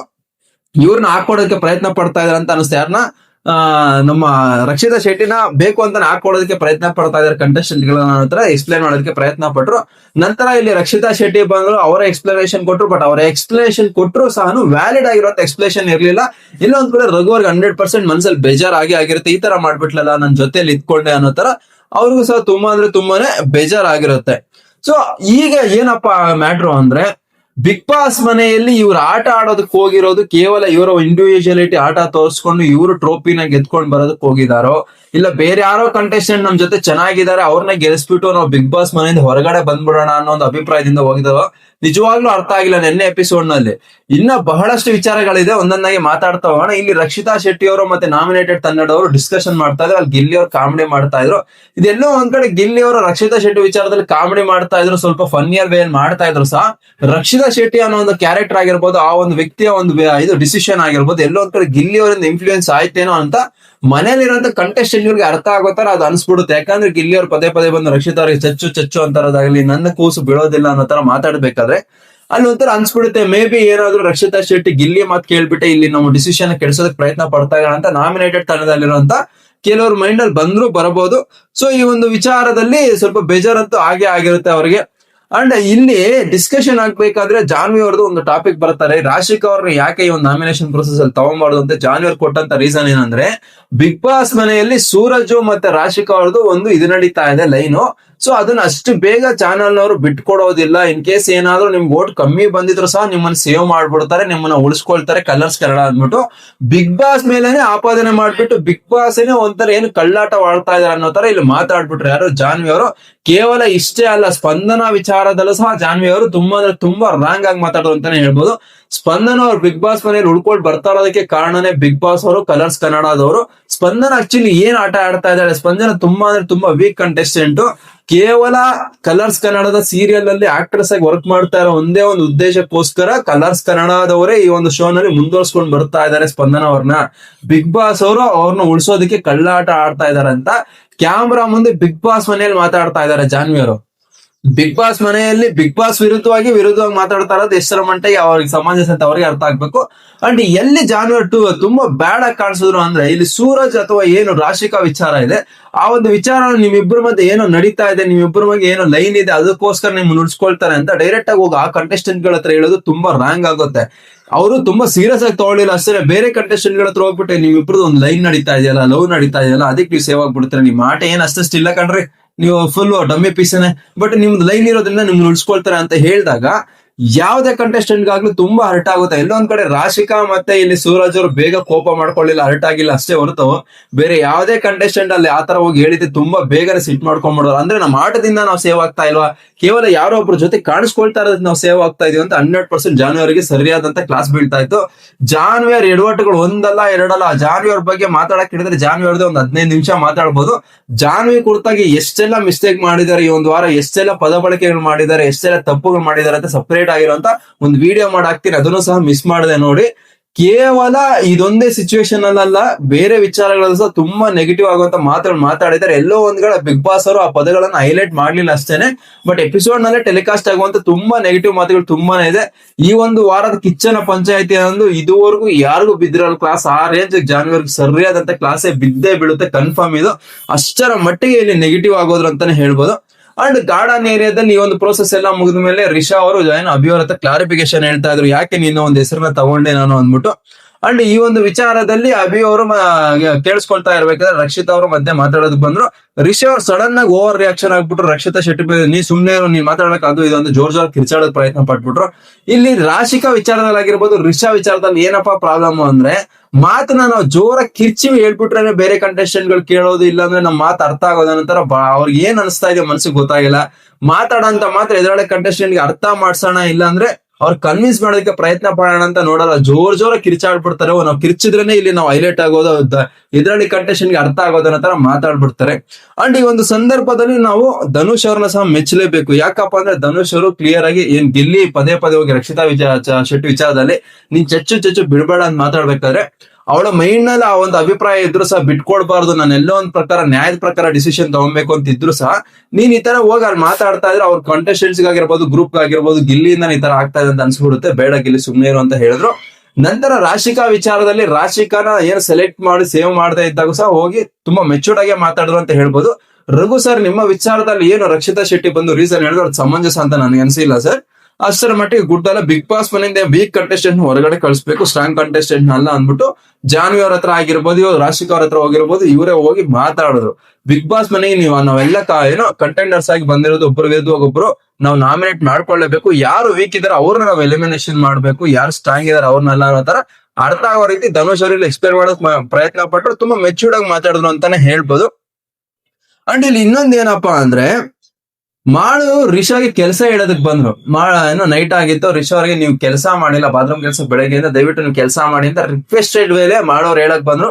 ಇವ್ರನ್ನ ಹಾಕೊಡೋದಕ್ಕೆ ಪ್ರಯತ್ನ ಪಡ್ತಾ ಇದಾರೆ ಅಂತ ಅನಿಸ್ತಾ ಯಾರನ್ನ ಆ, ನಮ್ಮ ರಕ್ಷಿತಾ ಶೆಟ್ಟಿನ ಬೇಕು ಅಂತ ಹಾಕೊಳ್ಳೋದಕ್ಕೆ ಪ್ರಯತ್ನ ಪಡ್ತಾ ಇದಾರೆ ಕಂಟೆಸ್ಟೆಂಟ್ಗಳ ನಂತರ ಎಕ್ಸ್ಪ್ಲೈನ್ ಮಾಡೋದಕ್ಕೆ ಪ್ರಯತ್ನ ಪಟ್ರು. ನಂತರ ಇಲ್ಲಿ ರಕ್ಷಿತಾ ಶೆಟ್ಟಿ ಬಂದ್ರು ಅವರ ಎಕ್ಸ್ಪ್ಲನೇಷನ್ ಕೊಟ್ರು ಬಟ್ ಅವರ ಎಕ್ಸ್ಪ್ಲನೇಷನ್ ಕೊಟ್ಟರು ಸಹ ವ್ಯಾಲಿಡ್ ಆಗಿರುವಂತ ಎಕ್ಸ್ಪ್ಲನೇಷನ್ ಇರ್ಲಿಲ್ಲ. ಇಲ್ಲೊಂದ್ ಕಡೆ ರಘುವರ್ಗೆ ಹಂಡ್ರೆಡ್ ಪರ್ಸೆಂಟ್ ಮನ್ಸಲ್ಲಿ ಬೇಜಾರಾಗಿ ಆಗಿರುತ್ತೆ. ಈ ತರ ಮಾಡ್ಬಿಟ್ಲಲ್ಲ ನನ್ನ ಜೊತೆಲಿ ಇದ್ಕೊಂಡೆ ಅನ್ನೋ ತರ ಅವ್ರಿಗೂ ಸಹ ತುಂಬಾ ಅಂದ್ರೆ ತುಂಬಾನೇ ಬೇಜಾರಾಗಿರುತ್ತೆ. ಸೊ ಈಗ ಏನಪ್ಪಾ ಮ್ಯಾಟ್ರು ಅಂದ್ರೆ ಬಿಗ್ ಬಾಸ್ ಮನೆಯಲ್ಲಿ ಇವ್ರು ಆಟ ಆಡೋದಕ್ಕೆ ಹೋಗಿರೋದು ಕೇವಲ ಇವರ ಇಂಡಿವಿಜುವಲಿಟಿ ಆಟ ತೋರಿಸ್ಕೊಂಡು ಇವರು ಟ್ರೋಫಿನ ಗೆದ್ಕೊಂಡು ಬರೋದಕ್ಕೆ ಹೋಗಿದಾರೋ? ಇಲ್ಲ ಬೇರೆ ಯಾರೋ ಕಂಟೆಸ್ಟೆಂಟ್ ನಮ್ ಜೊತೆ ಚೆನ್ನಾಗಿದ್ದಾರೆ ಅವ್ರನ್ನ ಗೆಲ್ಸ್ಬಿಟ್ಟು ನಾವು ಬಿಗ್ ಬಾಸ್ ಮನೆಯಿಂದ ಹೊರಗಡೆ ಬಂದ್ಬಿಡೋಣ ಅನ್ನೋ ಒಂದು ಅಭಿಪ್ರಾಯದಿಂದ ಹೋಗಿದಾರೋ? ನಿಜವಾಗ್ಲೂ ಅರ್ಥ ಆಗಿಲ್ಲ ನಿನ್ನೆ ಎಪಿಸೋಡ್ನಲ್ಲಿ. ಇನ್ನ ಬಹಳಷ್ಟು ವಿಚಾರಗಳಿದೆ, ಒಂದೊಂದಾಗಿ ಮಾತಾಡ್ತಾ ಹೋಗೋಣ. ಇಲ್ಲಿ ರಕ್ಷಿತಾ ಶೆಟ್ಟಿ ಅವರು ಮತ್ತೆ ನಾಮಿನೇಟೆಡ್ ಕನ್ನಡ ಅವರು ಡಿಸ್ಕಷನ್ ಮಾಡ್ತಾ ಇದ್ರು. ಅಲ್ಲಿ ಗಿಲ್ಲಿ ಅವ್ರು ಕಾಮಿಡಿ ಮಾಡ್ತಾ ಇದ್ರು. ಇದೆಲ್ಲೋ ಒಂದ್ ಕಡೆ ಗಿಲ್ಲಿ ಅವರು ರಕ್ಷಿತಾ ಶೆಟ್ಟಿ ವಿಚಾರದಲ್ಲಿ ಕಾಮಿಡಿ ಮಾಡ್ತಾ ಇದ್ರು. ಸ್ವಲ್ಪ ಫನ್ನಿಯರ್ ವೇ ಮಾಡ್ತಾ ಇದ್ರು ಸಹ. ರಕ್ಷಿತಾ ಶೆಟ್ಟಿ ಅನ್ನೋ ಒಂದು ಕ್ಯಾರೆಕ್ಟರ್ ಆಗಿರ್ಬೋದು, ಆ ಒಂದು ವ್ಯಕ್ತಿಯ ಒಂದು ಇದು ಡಿಸಿಷನ್ ಆಗಿರ್ಬೋದು. ಎಲ್ಲೋ ಒಂದ್ ಕಡೆ ಗಿಲ್ಲಿ ಅವರಿಂದ ಇನ್ಫ್ಲೂಯೆನ್ಸ್ ಆಯ್ತೇನೋ ಅಂತ ಮನೇಲಿರುವಂತ ಕಂಟೆಸ್ಟೆಂಟ್ ಇವ್ರಿಗೆ ಅರ್ಥ ಆಗೋ ತರ ಅದು ಅನ್ಸ್ಬಿಡುತ್ತೆ. ಯಾಕಂದ್ರೆ ಗಿಲ್ಲಿ ಅವ್ರು ಪದೇ ಪದೇ ಬಂದು ರಕ್ಷಿತಾ ಅವ್ರಿಗೆ ಚಚ್ಚು ಚಚ್ಚು ಅಂತಾರದಾಗ್ಲಿ, ನನ್ನ ಕೂಸು ಬೀಳೋದಿಲ್ಲ ಅನ್ನೋ ತರ ಮಾತಾಡ್ಬೇಕಾದ್ರೆ ಅಲ್ಲಿ ಒಂಥರ ಅನ್ಸ್ಬಿಡುತ್ತೆ. ಮೇ ಬಿ ಏನಾದ್ರು ರಕ್ಷಿತಾ ಶೆಟ್ಟಿ ಗಿಲ್ಲಿ ಮಾತು ಕೇಳ್ಬಿಟ್ಟೆ ಇಲ್ಲಿ ನಮ್ಮ ಡಿಸಿಷನ್ ಕೆಡ್ಸೋದಕ್ಕೆ ಪ್ರಯತ್ನ ಪಡ್ತಾ ಇದ್ದಾರೆ ಅಂತ ನಾಮಿನೇಟೆಡ್ ತಂಡದಲ್ಲಿರುವಂತ ಕೆಲವರು ಮೈಂಡ್ ಅಲ್ಲಿ ಬಂದ್ರು ಬರಬಹುದು. ಸೊ ಈ ಒಂದು ವಿಚಾರದಲ್ಲಿ ಸ್ವಲ್ಪ ಬೇಜಾರಂತೂ ಆಗೇ ಆಗಿರುತ್ತೆ ಅವರಿಗೆ. ಅಂಡ್ ಇಲ್ಲಿ ಡಿಸ್ಕಷನ್ ಆಗ್ಬೇಕಾದ್ರೆ ಜಾನ್ವಿ ಅವ್ರದ್ದು ಒಂದು ಟಾಪಿಕ್ ಬರ್ತಾರೆ ರಾಶಿಕಾ ಅವ್ರನ್ನ ಯಾಕೆ ಈ ಒಂದು ನಾಮಿನೇಷನ್ ಪ್ರೊಸೆಸ್ ಅಲ್ಲಿ ತಗೊಂಬಾರ್ದು ಅಂತ ಜಾನ್ವಿ ಅವ್ರು ಕೊಟ್ಟಂತ ರೀಸನ್ ಏನಂದ್ರೆ, ಬಿಗ್ ಬಾಸ್ ಮನೆಯಲ್ಲಿ ಸೂರಜು ಮತ್ತೆ ರಾಶಿಕಾ ಅವ್ರದ್ದು ಒಂದು ಇದು ನಡೀತಾ ಇದೆ ಲೈನು. ಸೊ ಅದನ್ನ ಅಷ್ಟು ಬೇಗ ಚಾನಲ್ ನವರು ಬಿಟ್ಕೊಡೋದಿಲ್ಲ. ಇನ್ ಕೇಸ್ ಏನಾದ್ರೂ ನಿಮ್ ಓಟ್ ಕಮ್ಮಿ ಬಂದಿದ್ರು ಸಹ ನಿಮ್ಮನ್ನ ಸೇವ್ ಮಾಡ್ಬಿಡ್ತಾರೆ, ನಿಮ್ಮನ್ನ ಉಳಿಸ್ಕೊಳ್ತಾರೆ ಕಲರ್ಸ್ ಕನ್ನಡ ಅಂದ್ಬಿಟ್ಟು. ಬಿಗ್ ಬಾಸ್ ಮೇಲೆನೆ ಆಪಾದನೆ ಮಾಡ್ಬಿಟ್ಟು ಬಿಗ್ ಬಾಸ್ ಏನೇ ಒಂಥರ ಏನು ಕಳ್ಳಾಟ ಆಡ್ತಾ ಇದಾರೆ ಅನ್ನೋ ತರ ಇಲ್ಲಿ ಮಾತಾಡ್ಬಿಟ್ರು ಯಾರು ಜಾನ್ವಿ ಅವರು. ಕೇವಲ ಇಷ್ಟೇ ಅಲ್ಲ, ಸ್ಪಂದನ ವಿಚಾರದಲ್ಲೂ ಸಹ ಜಾನ್ವಿ ಅವರು ತುಂಬಾ ಅಂದ್ರೆ ತುಂಬಾ ರಾಂಗ್ ಆಗಿ ಮಾತಾಡೋದು ಅಂತಾನೆ ಹೇಳ್ಬೋದು. ಸ್ಪಂದನ ಅವ್ರು ಬಿಗ್ ಬಾಸ್ ಮನೇಲಿ ಉಳ್ಕೊಂಡು ಬರ್ತಾ ಇರೋದಕ್ಕೆ ಕಾರಣನೇ ಬಿಗ್ ಬಾಸ್ ಅವರು ಕಲರ್ಸ್ ಕನ್ನಡದವರು ಸ್ಪಂದನ ಆಕ್ಚುಲಿ ಏನ್ ಆಟ ಆಡ್ತಾ ಇದ್ದಾರೆ ಸ್ಪಂದನ ತುಂಬಾ ಅಂದ್ರೆ ತುಂಬಾ ವೀಕ್ ಕಂಟೆಸ್ಟೆಂಟ್ ಕೇವಲ ಕಲರ್ಸ್ ಕನ್ನಡದ ಸೀರಿಯಲ್ ಅಲ್ಲಿ ಆಕ್ಟ್ರೆಸ್ ಆಗಿ ವರ್ಕ್ ಮಾಡ್ತಾ ಇರೋ ಒಂದೇ ಒಂದು ಉದ್ದೇಶಕ್ಕೋಸ್ಕರ ಕಲರ್ಸ್ ಕನ್ನಡದವರೇ ಈ ಒಂದು ಶೋ ನಲ್ಲಿ ಮುಂದುವರ್ಸ್ಕೊಂಡು ಬರ್ತಾ ಇದ್ದಾರೆ ಸ್ಪಂದನ ಅವ್ರನ್ನ. ಬಿಗ್ ಬಾಸ್ ಅವರು ಅವ್ರನ್ನ ಉಳಿಸೋದಕ್ಕೆ ಕಳ್ಳಾಟ ಆಡ್ತಾ ಇದಾರೆ ಅಂತ ಕ್ಯಾಮ್ರಾ ಮುಂದೆ ಬಿಗ್ ಬಾಸ್ ಮನೆಯಲ್ಲಿ ಮಾತಾಡ್ತಾ ಇದ್ದಾರೆ ಜಾನ್ವಿ ಅವರು. ಬಿಗ್ ಬಾಸ್ ಮನೆಯಲ್ಲಿ ಬಿಗ್ ಬಾಸ್ ವಿರುದ್ಧವಾಗಿ ವಿರುದ್ಧವಾಗಿ ಮಾತಾಡ್ತಾ ಇರೋದು ಎಷ್ಟರ ಮಟ್ಟಿಗೆ ಅವ್ರಿಗೆ ಸಮಂಜಸ ಅಂತ ಅವ್ರಿಗೆ ಅರ್ಥ ಆಗ್ಬೇಕು. ಅಂಡ್ ಎಲ್ಲಿ ಜಾನ್ವರ್ ಟು ತುಂಬಾ ಬ್ಯಾಡ್ ಆಗಿ ಕಾಣಿಸಿದ್ರು ಅಂದ್ರೆ ಇಲ್ಲಿ ಸೂರಜ್ ಅಥವಾ ಏನು ರಾಶಿಕಾ ವಿಚಾರ ಇದೆ. ಆ ಒಂದು ವಿಚಾರ ನಿಮ್ಮಿಬ್ಬರ ಮಧ್ಯೆ ಏನೋ ನಡೀತಾ ಇದೆ ನಿಮ್ಮಿಬ್ಬರ ಮಧ್ಯೆ ಏನೋ ಲೈನ್ ಇದೆ, ಅದಕ್ಕೋಸ್ಕರ ನಿಮ್ ನುಡ್ಸ್ಕೊಳ್ತಾರೆ ಅಂತ ಡೈರೆಕ್ಟ್ ಆಗಿ ಹೋಗಿ ಆ ಕಂಟೆಸ್ಟೆಂಟ್ಗಳ ಹತ್ರ ಹೇಳೋದು ತುಂಬಾ ರಾಂಗ್ ಆಗುತ್ತೆ. ಅವರು ತುಂಬಾ ಸೀರಿಯಸ್ ಆಗಿ ತಗೊಳ್ಳಿಲ್ಲ, ಅಷ್ಟೇ ಬೇರೆ ಕಂಟೆಸ್ಟೆಂಟ್ಗಳ ಹತ್ರ ಹೋಗ್ಬಿಟ್ಟು ನಿಮ್ಮಿಬ್ರದ್ದು ಒಂದು ಲೈನ್ ನಡೀತಾ ಇದೆಯಲ್ಲ, ಲವ್ ನಡೀತಾ ಇದೆಯಲ್ಲ, ಅದಕ್ಕೆ ನೀವು ಸೇವ್ ಆಗ್ಬಿಡ್ತೀರ, ನಿಮ್ಮ ಆಟ ಏನ್ ಅಷ್ಟಷ್ಟು ಇಲ್ಲ ಕಣ್ರಿ? ನೀವು ಫುಲ್ ಡಮ್ಮಿ ಪೀಸನೆ ಬಟ್ ನಿಮ್ದು ಲೈನ್ ಇರೋದ್ರಿಂದ ನಿಮ್ಗೆ ಉಳಿಸ್ಕೊಳ್ತಾರೆ ಅಂತ ಹೇಳಿದಾಗ ಯಾವ್ದೇ ಕಂಟೆಸ್ಟೆಂಟ್ ಗಾಗ್ಲೂ ತುಂಬಾ ಹರ್ಟ್ ಆಗುತ್ತೆ. ಎಲ್ಲೊಂದ್ ಕಡೆ ರಾಶಿಕಾ ಮತ್ತೆ ಇಲ್ಲಿ ಸೂರಜ್ ಅವರು ಬೇಗ ಕೋಪ ಮಾಡ್ಕೊಳ್ಳಿಲ್ಲ ಹರ್ಟ್ ಆಗಿಲ್ಲ ಅಷ್ಟೇ ಹೊರತು ಬೇರೆ ಯಾವ್ದೇ ಕಂಟೆಸ್ಟೆಂಟ್ ಅಲ್ಲಿ ಆತರ ಹೋಗಿ ಹೇಳಿದ್ರೆ ತುಂಬಾ ಬೇಗನೆ ಸಿಟ್ ಮಾಡ್ಕೊಂಡ್ಬಿಡೋರು. ಅಂದ್ರೆ ನಮ್ಮ ಆಟದಿಂದ ನಾವು ಸೇವ್ ಆಗ್ತಾ ಇಲ್ವಾ? ಕೇವಲ ಯಾರೋ ಒಬ್ರು ಜೊತೆ ಕಾಣಿಸ್ಕೊಳ್ತಾ ಇರೋದ್ ನಾವು ಸೇವ್ ಆಗ್ತಾ ಇದೀವಿ ಅಂತ ಹಂಡ್ರೆಡ್ ಪರ್ಸೆಂಟ್ ಜಾನ್ವರಿಗೆ ಸರಿಯಾದಂತ ಕ್ಲಾಸ್ ಬೀಳ್ತಾ ಇತ್ತು. ಜಾನ್ವಿಯರ್ ಎಡವಟ್ಟುಗಳು ಒಂದಲ್ಲ, ಎರಡಲ್ಲ ಜಾನ್ವಿ ಅವ್ರ ಬಗ್ಗೆ ಮಾತಾಡಕ್ ಹಿಡಿದ್ರೆ ಜಾನ್ವಿ ಅವ್ರದ್ದು ಒಂದು ಹದಿನೈದು ನಿಮಿಷ ಮಾತಾಡ್ಬೋದು. ಜಾನ್ವಿ ಕುರಿತಾಗಿ ಎಷ್ಟೆಲ್ಲ ಮಿಸ್ಟೇಕ್ ಮಾಡಿದ್ದಾರೆ, ಈ ಒಂದ್ ವಾರ ಎಷ್ಟೆಲ್ಲ ಪದ ಬಳಕೆಗಳು ಮಾಡಿದ್ದಾರೆ, ಎಷ್ಟೆಲ್ಲ ತಪ್ಪುಗಳು ಮಾಡಿದ್ದಾರೆ ಅಂತ ಸಪರೇಟ್ ಆಗಿರುವಂತ ಒಂದು ವಿಡಿಯೋ ಮಾಡಾಕ್ತೀನಿ ಅದನ್ನು ಸಹ ಮಿಸ್ ಮಾಡಿದೆ ನೋಡಿ. ಕೇವಲ ಇದೊಂದೇ ಸಿಚುವೇಶನ್ ಅಲ್ಲ ಬೇರೆ ವಿಚಾರಗಳಲ್ಲೂ ಸಹ ತುಂಬಾ ನೆಗೆಟಿವ್ ಆಗುವಂತ ಮಾತುಗಳು ಮಾತಾಡಿದ್ದಾರೆ ಎಲ್ಲೋ ಒಂದ್ಗಳ ಬಿಗ್ ಬಾಸ್ ಅವರು ಆ ಪದಗಳನ್ನ ಹೈಲೈಟ್ ಮಾಡ್ಲಿಲ್ಲ ಅಷ್ಟೇನೆ. ಬಟ್ ಎಪಿಸೋಡ್ ನಲ್ಲೇ ಟೆಲಿಕಾಸ್ಟ್ ಆಗುವಂತ ತುಂಬಾ ನೆಗೆಟಿವ್ ಮಾತುಗಳು ತುಂಬಾನೇ ಇದೆ. ಈ ಒಂದು ವಾರದ ಕಿಚ್ಚನ ಪಂಚಾಯತಿ ಅನ್ನೋದು ಇದುವರೆಗೂ ಯಾರಿಗೂ ಬಿದ್ದಿರಲ್ಲ. ಕ್ಲಾಸ್ ಆ ರೇಂಜ್ ಜಾನ್ವರ್ಗೆ ಸರಿಯಾದಂತ ಕ್ಲಾಸೇ ಬಿದ್ದೇ ಬೀಳುತ್ತೆ. ಕನ್ಫರ್ಮ್ ಇದು. ಅಷ್ಟರ ಮಟ್ಟಿಗೆ ಇಲ್ಲಿ ನೆಗೆಟಿವ್ ಆಗೋದ್ರು ಅಂತಾನೆ ಹೇಳ್ಬೋದು. ಅಂಡ್ ಗಾರ್ಡನ್ ಏರಿಯಾದಲ್ಲಿ ಈ ಒಂದು ಪ್ರೋಸೆಸ್ ಎಲ್ಲ ಮುಗಿದ ಮೇಲೆ ರಿಷಾ ಅವರು ಏನು ಅಭಿವರತ ಕ್ಲಾರಿಫಿಕೇಶನ್ ಹೇಳ್ತಾ ಇದ್ರು. ಯಾಕೆ ನೀನು ಒಂದು ಹೆಸರನ್ನ ತಗೊಂಡೆ ನಾನು ಅಂದ್ಬಿಟ್ಟು. ಅಂಡ್ ಈ ಒಂದು ವಿಚಾರದಲ್ಲಿ ಅಭಿ ಅವರು ಕೇಳಿಸ್ಕೊಳ್ತಾ ಇರ್ಬೇಕಾದ್ರೆ ರಕ್ಷಿತ್ ಅವರು ಮಧ್ಯೆ ಮಾತಾಡೋದಕ್ಕೆ ಬಂದ್ರು. ರಿಷಿ ಅವ್ರು ಸಡನ್ ಆಗಿ ಓವರ್ ರಿಯಾಕ್ಷನ್ ಆಗ್ಬಿಟ್ರು. ರಕ್ಷಿತಾ ಶೆಟ್ಟಿ ನೀ ಸುಮ್ನೆ ನೀ ಮಾತಾಡಕ್ ಅದು ಇದೊಂದು ಜೋರ್ ಜೋರ್ ಕಿರ್ಚಾಡೋದ್ ಪ್ರಯತ್ನ ಪಟ್ಬಿಟ್ರು. ಇಲ್ಲಿ ರಾಶಿಕಾ ವಿಚಾರದಲ್ಲಿ ಆಗಿರ್ಬೋದು, ರಿಷಾ ವಿಚಾರದಲ್ಲಿ ಏನಪ್ಪಾ ಪ್ರಾಬ್ಲಮ್ ಅಂದ್ರೆ ಮಾತನ್ನ ನಾವು ಜೋರ ಕಿರ್ಚಿ ಹೇಳ್ಬಿಟ್ರೆ ಬೇರೆ ಕಂಟೆಸ್ಟೆಂಟ್ಗಳು ಕೇಳೋದು ಇಲ್ಲ ಅಂದ್ರೆ ನಮ್ಮ ಮಾತು ಅರ್ಥ ಆಗೋದ ನಂತರ ಅವ್ರಿಗೆ ಏನ್ ಅನಿಸ್ತಾ ಇದೆ ಮನ್ಸಿಗೆ ಗೊತ್ತಾಗಿಲ್ಲ. ಮಾತಾಡಂತ ಮಾತ್ರ ಎದುರಾಳಿ ಕಂಟೆಸ್ಟೆಂಟ್ಗೆ ಅರ್ಥ ಮಾಡ್ಸೋಣ ಇಲ್ಲಾಂದ್ರೆ ಅವ್ರು ಕನ್ವಿನ್ಸ್ ಮಾಡೋದಕ್ಕೆ ಪ್ರಯತ್ನ ಪಡೋಣ ಅಂತ ನೋಡಲ್ಲ, ಜೋರ್ ಜೋರ ಕಿರ್ಚಾಡ್ಬಿಡ್ತಾರೆ. ನಾವು ಕಿರ್ಚಿದ್ರೇನೆ ಇಲ್ಲಿ ನಾವು ಹೈಲೈಟ್ ಆಗೋದು ಇದರಲ್ಲಿ ಕಂಟೆಸ್ಟೆಂಟ್ಗೆ ಅರ್ಥ ಆಗೋದು ಅನ್ನೋ ತರ ಮಾತಾಡ್ಬಿಡ್ತಾರೆ. ಅಂಡ್ ಈ ಒಂದು ಸಂದರ್ಭದಲ್ಲಿ ನಾವು ಧನುಷ್ ಅವ್ರನ್ನ ಸಹ ಮೆಚ್ಚಲೇಬೇಕು. ಯಾಕಪ್ಪ ಅಂದ್ರೆ ಧನುಷ್ ಅವರು ಕ್ಲಿಯರ್ ಆಗಿ ಏನ್ ಗೆಲ್ಲಿ ಪದೇ ಪದೇ ಹೋಗಿ ರಕ್ಷಿತಾ ವಿಚಾರ ಶೆಟ್ಟಿ ವಿಚಾರದಲ್ಲಿ ನೀನ್ ಚಚ್ಚು ಚಚ್ಚು ಬಿಡ್ಬೇಡ ಅಂತ ಮಾತಾಡ್ಬೇಕಾದ್ರೆ ಅವಳ ಮೈಂಡ್ನಲ್ಲಿ ಆ ಒಂದು ಅಭಿಪ್ರಾಯ ಇದ್ರು ಸಹ ಬಿಟ್ಕೊಡ್ಬಾರ್ದು. ನಾನು ಎಲ್ಲೋ ಒಂದ್ ಪ್ರಕಾರ ನ್ಯಾಯದ ಪ್ರಕಾರ ಡಿಸಿಷನ್ ತಗೊಬೇಕು ಅಂತ ಇದ್ರು ಸಹ ನೀನ್ ಈ ತರ ಹೋಗಿ ಅಲ್ಲಿ ಮಾತಾಡ್ತಾ ಇದ್ರೆ ಅವ್ರ ಕಂಟೆಸ್ಟೆಂಟ್ಸ್ ಆಗಿರ್ಬೋದು ಗ್ರೂಪ್ ಆಗಿರ್ಬೋದು ಗಿಲ್ಲಿಯಿಂದ ಈ ತರ ಆಗ್ತಾ ಇದೆ ಅಂತ ಅನ್ಸ್ಬಿಡುತ್ತೆ. ಬೇಡ ಗಿಲ್ಲಿ ಸುಮ್ಮನೆ ಇರು ಅಂತ ಹೇಳಿದ್ರು. ನಂತರ ರಾಶಿಕಾ ವಿಚಾರದಲ್ಲಿ ರಾಶಿಕಾನ ಏನ್ ಸೆಲೆಕ್ಟ್ ಮಾಡಿ ಸೇವ್ ಮಾಡ್ತಾ ಇದ್ದಾಗ ಸಹ ಹೋಗಿ ತುಂಬಾ ಮೆಚೂರ್ಡ್ ಆಗಿ ಮಾತಾಡಿದ್ರು ಅಂತ ಹೇಳ್ಬೋದು. ರಘು ಸರ್ ನಿಮ್ಮ ವಿಚಾರದಲ್ಲಿ ಏನು ರಕ್ಷಿತಾ ಶೆಟ್ಟಿ ಬಂದು ರೀಸನ್ ಹೇಳಿದ್ರು? ಅದು ಸಮಂಜಸ ಅಂತ ನನಗೆ ಅನ್ಸಿಲ್ಲ ಸರ್ ಅಷ್ಟರ ಮಟ್ಟಿಗೆ ಗುಡ್ ಅಲ್ಲ ಬಿಗ್ ಬಾಸ್ ಮನೆಯಿಂದ ವೀಕ್ ಕಂಟೆಸ್ಟೆಂಟ್ ಹೊರಗಡೆ ಕಳಿಸ್ಬೇಕು ಸ್ಟ್ರಾಂಗ್ ಕಂಟೆಸ್ಟೆಂಟ್ ಅಲ್ಲ ಅಂದ್ಬಿಟ್ಟು ಜಾನ್ವಿ ಅವ್ರ ಹತ್ರ ಆಗಿರ್ಬೋದು ಇವ್ರು ರಾಶಿಕಾ ಅವ್ರ ಹತ್ರ ಹೋಗಿರ್ಬೋದು, ಇವರೇ ಹೋಗಿ ಮಾತಾಡಿದ್ರು ಬಿಗ್ ಬಾಸ್ ಮನೆಗೆ ನೀವು ನಾವೆಲ್ಲ ಏನೋ ಕಂಟೆಂಡರ್ಸ್ ಆಗಿ ಬಂದಿರೋದು ಒಬ್ಬರು ವಿರುದ್ಧ ಒಬ್ಬೊಬ್ರು ನಾವು ನಾಮಿನೇಟ್ ಮಾಡ್ಕೊಳ್ಳೇಬೇಕು. ಯಾರು ವೀಕ್ ಇದಾರೆ ಅವ್ರನ್ನ ನಾವು ಎಲಿಮಿನೇಷನ್ ಮಾಡ್ಬೇಕು. ಯಾರು ಸ್ಟ್ರಾಂಗ್ ಇದಾರೆ ಅವ್ರನ್ನೆಲ್ಲ ಅನ್ನೋ ತರ ಅರ್ಥ ಆಗೋ ರೀತಿ ಧನುಷ್ ಅವರಲ್ಲಿ ಎಕ್ಸ್ಪ್ಲೇನ್ ಮಾಡೋಕ್ ಪ್ರಯತ್ನ ಪಟ್ಟರು ತುಂಬಾ ಮೆಚೂರ್ಡ್ ಆಗಿ ಮಾತಾಡಿದ್ರು ಅಂತಾನೆ ಹೇಳ್ಬೋದು. ಅಂಡ್ ಇಲ್ಲಿ ಇನ್ನೊಂದ್ ಏನಪ್ಪಾ ಅಂದ್ರೆ ಮಾಡು ರಿಷಾಗೆ ಕೆಲಸ ಹೇಳೋದಕ್ ಬಂದ್ರು. ಮಾಳ ಏನೋ ನೈಟ್ ಆಗಿತ್ತು, ರಿಷಾ ಅವ್ರಿಗೆ ನೀವು ಕೆಲಸ ಮಾಡಿಲ್ಲ, ಬಾತ್ರೂಮ್ ಕೆಲಸ ಬೆಳಗ್ಗೆಯಿಂದ ದಯವಿಟ್ಟು ನೀವು ಕೆಲಸ ಮಾಡಿ ಅಂತ ರಿಕ್ವೆಸ್ಟೆಡ್ ವೇಲೆ ಮಾಡೋರು ಹೇಳಕ್ ಬಂದ್ರು.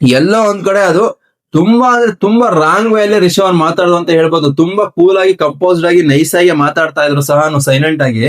ಎಲ್ಲೋ ಒಂದ್ ಕಡೆ ಅದು ತುಂಬಾ ಅಂದ್ರೆ ತುಂಬಾ ರಾಂಗ್ ವೇಲೆ ರಿಷಾ ಅವ್ರು ಮಾತಾಡೋದು ಅಂತ ಹೇಳ್ಬೋದು. ತುಂಬಾ ಕೂಲ್ ಆಗಿ ಕಂಪೋಸ್ಡ್ ಆಗಿ ನೈಸ್ ಆಗಿ ಮಾತಾಡ್ತಾ ಇದ್ರು ಸಹ ಸೈಲೆಂಟ್ ಆಗಿ.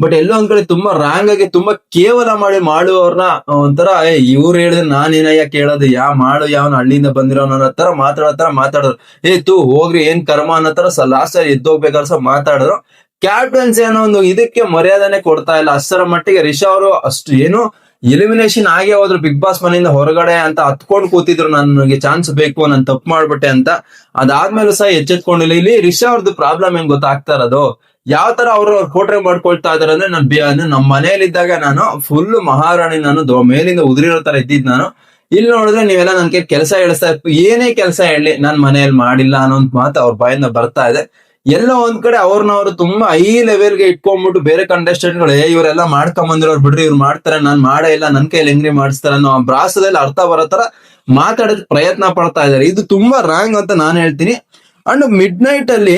ಬಟ್ ಎಲ್ಲೋ ಒಂದ್ ಕಡೆ ತುಂಬಾ ರಾಂಗ್ ಆಗಿ, ತುಂಬಾ ಕೇವಲ ಮಾಡಿ ಮಾಡುವವ್ರನ್ನ ಒಂಥರ, ಏ, ಇವ್ರು ಹೇಳಿದ್ರೆ ನಾನೇನಯ್ಯ ಕೇಳೋದು? ಯಾ ಮಾಡು ಯಾವನ ಹಳ್ಳಿಯಿಂದ ಬಂದಿರೋ ಅನ್ನೋ ತರ ಮಾತಾಡೋ ತರ ಏ, ತೂ ಹೋಗ್ರಿ, ಏನ್ ಕರ್ಮ ಅನ್ನೋ ತರ ಲಾಸ್ಟ್ ಅಲ್ಲಿ ಎದ್ದೋಗ್ಬೇಕಾದ್ರೆ ಸಹ ಮಾತಾಡಿದ್ರು ಕ್ಯಾಪ್ಟನ್ಸಿ ಅನ್ನೋ ಒಂದು ಇದಕ್ಕೆ ಮರ್ಯಾದನೆ ಕೊಡ್ತಾ ಇಲ್ಲ. ಅಷ್ಟರ ಮಟ್ಟಿಗೆ ರಿಷಾ ಅವರು ಅಷ್ಟು ಏನು ಎಲಿಮಿನೇಷನ್ ಆಗೇ ಹೋದ್ರು ಬಿಗ್ ಬಾಸ್ ಮನೆಯಿಂದ ಹೊರಗಡೆ ಅಂತ ಹತ್ಕೊಂಡು ಕೂತಿದ್ರು ನನಗೆ ಚಾನ್ಸ್ ಬೇಕು, ನಾನು ತಪ್ಪು ಮಾಡ್ಬಿಟ್ಟೆ ಅಂತ. ಅದಾದ್ಮೇಲೆ ಸಹ ಎಚ್ಚೆತ್ಕೊಂಡಿಲ್ಲ. ಇಲ್ಲಿ ರಿಷಾ ಅವ್ರದ್ದು ಪ್ರಾಬ್ಲಮ್ ಹೆಂಗ್ ಗೊತ್ತಾಗ್ತಾ ಇರೋದು? ಯಾವ ತರ ಅವರು ಕೋಟ್ರೆ ಮಾಡ್ಕೊಳ್ತಾ ಇದಾರೆ ಅಂದ್ರೆ ನಾನು ನಮ್ಮ ಮನೆಯಲ್ಲಿದ್ದಾಗ ನಾನು ಫುಲ್ ಮಹಾರಾಣಿ, ನಾನು ಮೇಲಿಂದ ಉದುರಿರೋ ತರ ಇದ್ದಿದ್ ನಾನು. ಇಲ್ಲಿ ನೋಡಿದ್ರೆ ನೀವೆಲ್ಲ ನನ್ಗೆ ಕೆಲಸ ಹೇಳಿಸ್ತಾ ಏನೇ ಕೆಲಸ ಹೇಳಿ, ನಾನು ಮನೆಯಲ್ಲಿ ಮಾಡಿಲ್ಲ ಅನ್ನೋ ಮಾತು ಅವ್ರ ಬಾಯಿಂದ ಬರ್ತಾ ಇದೆ. ಎಲ್ಲೋ ಒಂದ್ ಕಡೆ ಅವ್ರನ್ನ ಅವ್ರು ತುಂಬಾ ಹೈ ಲೆವೆಲ್ಗೆ ಇಟ್ಕೊಂಡ್ಬಿಟ್ಟು ಬೇರೆ ಕಂಟೆಸ್ಟೆಂಟ್ ಏ, ಇವರೆಲ್ಲ ಮಾಡ್ಕೊಂಡ್ ಬಂದಿರೋರು ಬಿಡ್ರಿ, ಇವ್ರು ಮಾಡ್ತಾರೆ, ನಾನ್ ಮಾಡೇ ಇಲ್ಲ, ನನ್ ಕೈಯಲ್ಲಿ ಹೆಂಗ್ರಿ ಮಾಡಿಸ್ತಾರೆ ಅನ್ನೋ ಆ ಭ್ರಾಸದಲ್ಲಿ ಅರ್ಥ ಬರೋ ತರ ಮಾತಾಡೋದ್ ಪ್ರಯತ್ನ ಪಡ್ತಾ ಇದಾರೆ ಇದು ತುಂಬಾ ರಾಂಗ್ ಅಂತ ನಾನು ಹೇಳ್ತೀನಿ. ಅಂಡ್ ಮಿಡ್ ನೈಟ್ ಅಲ್ಲಿ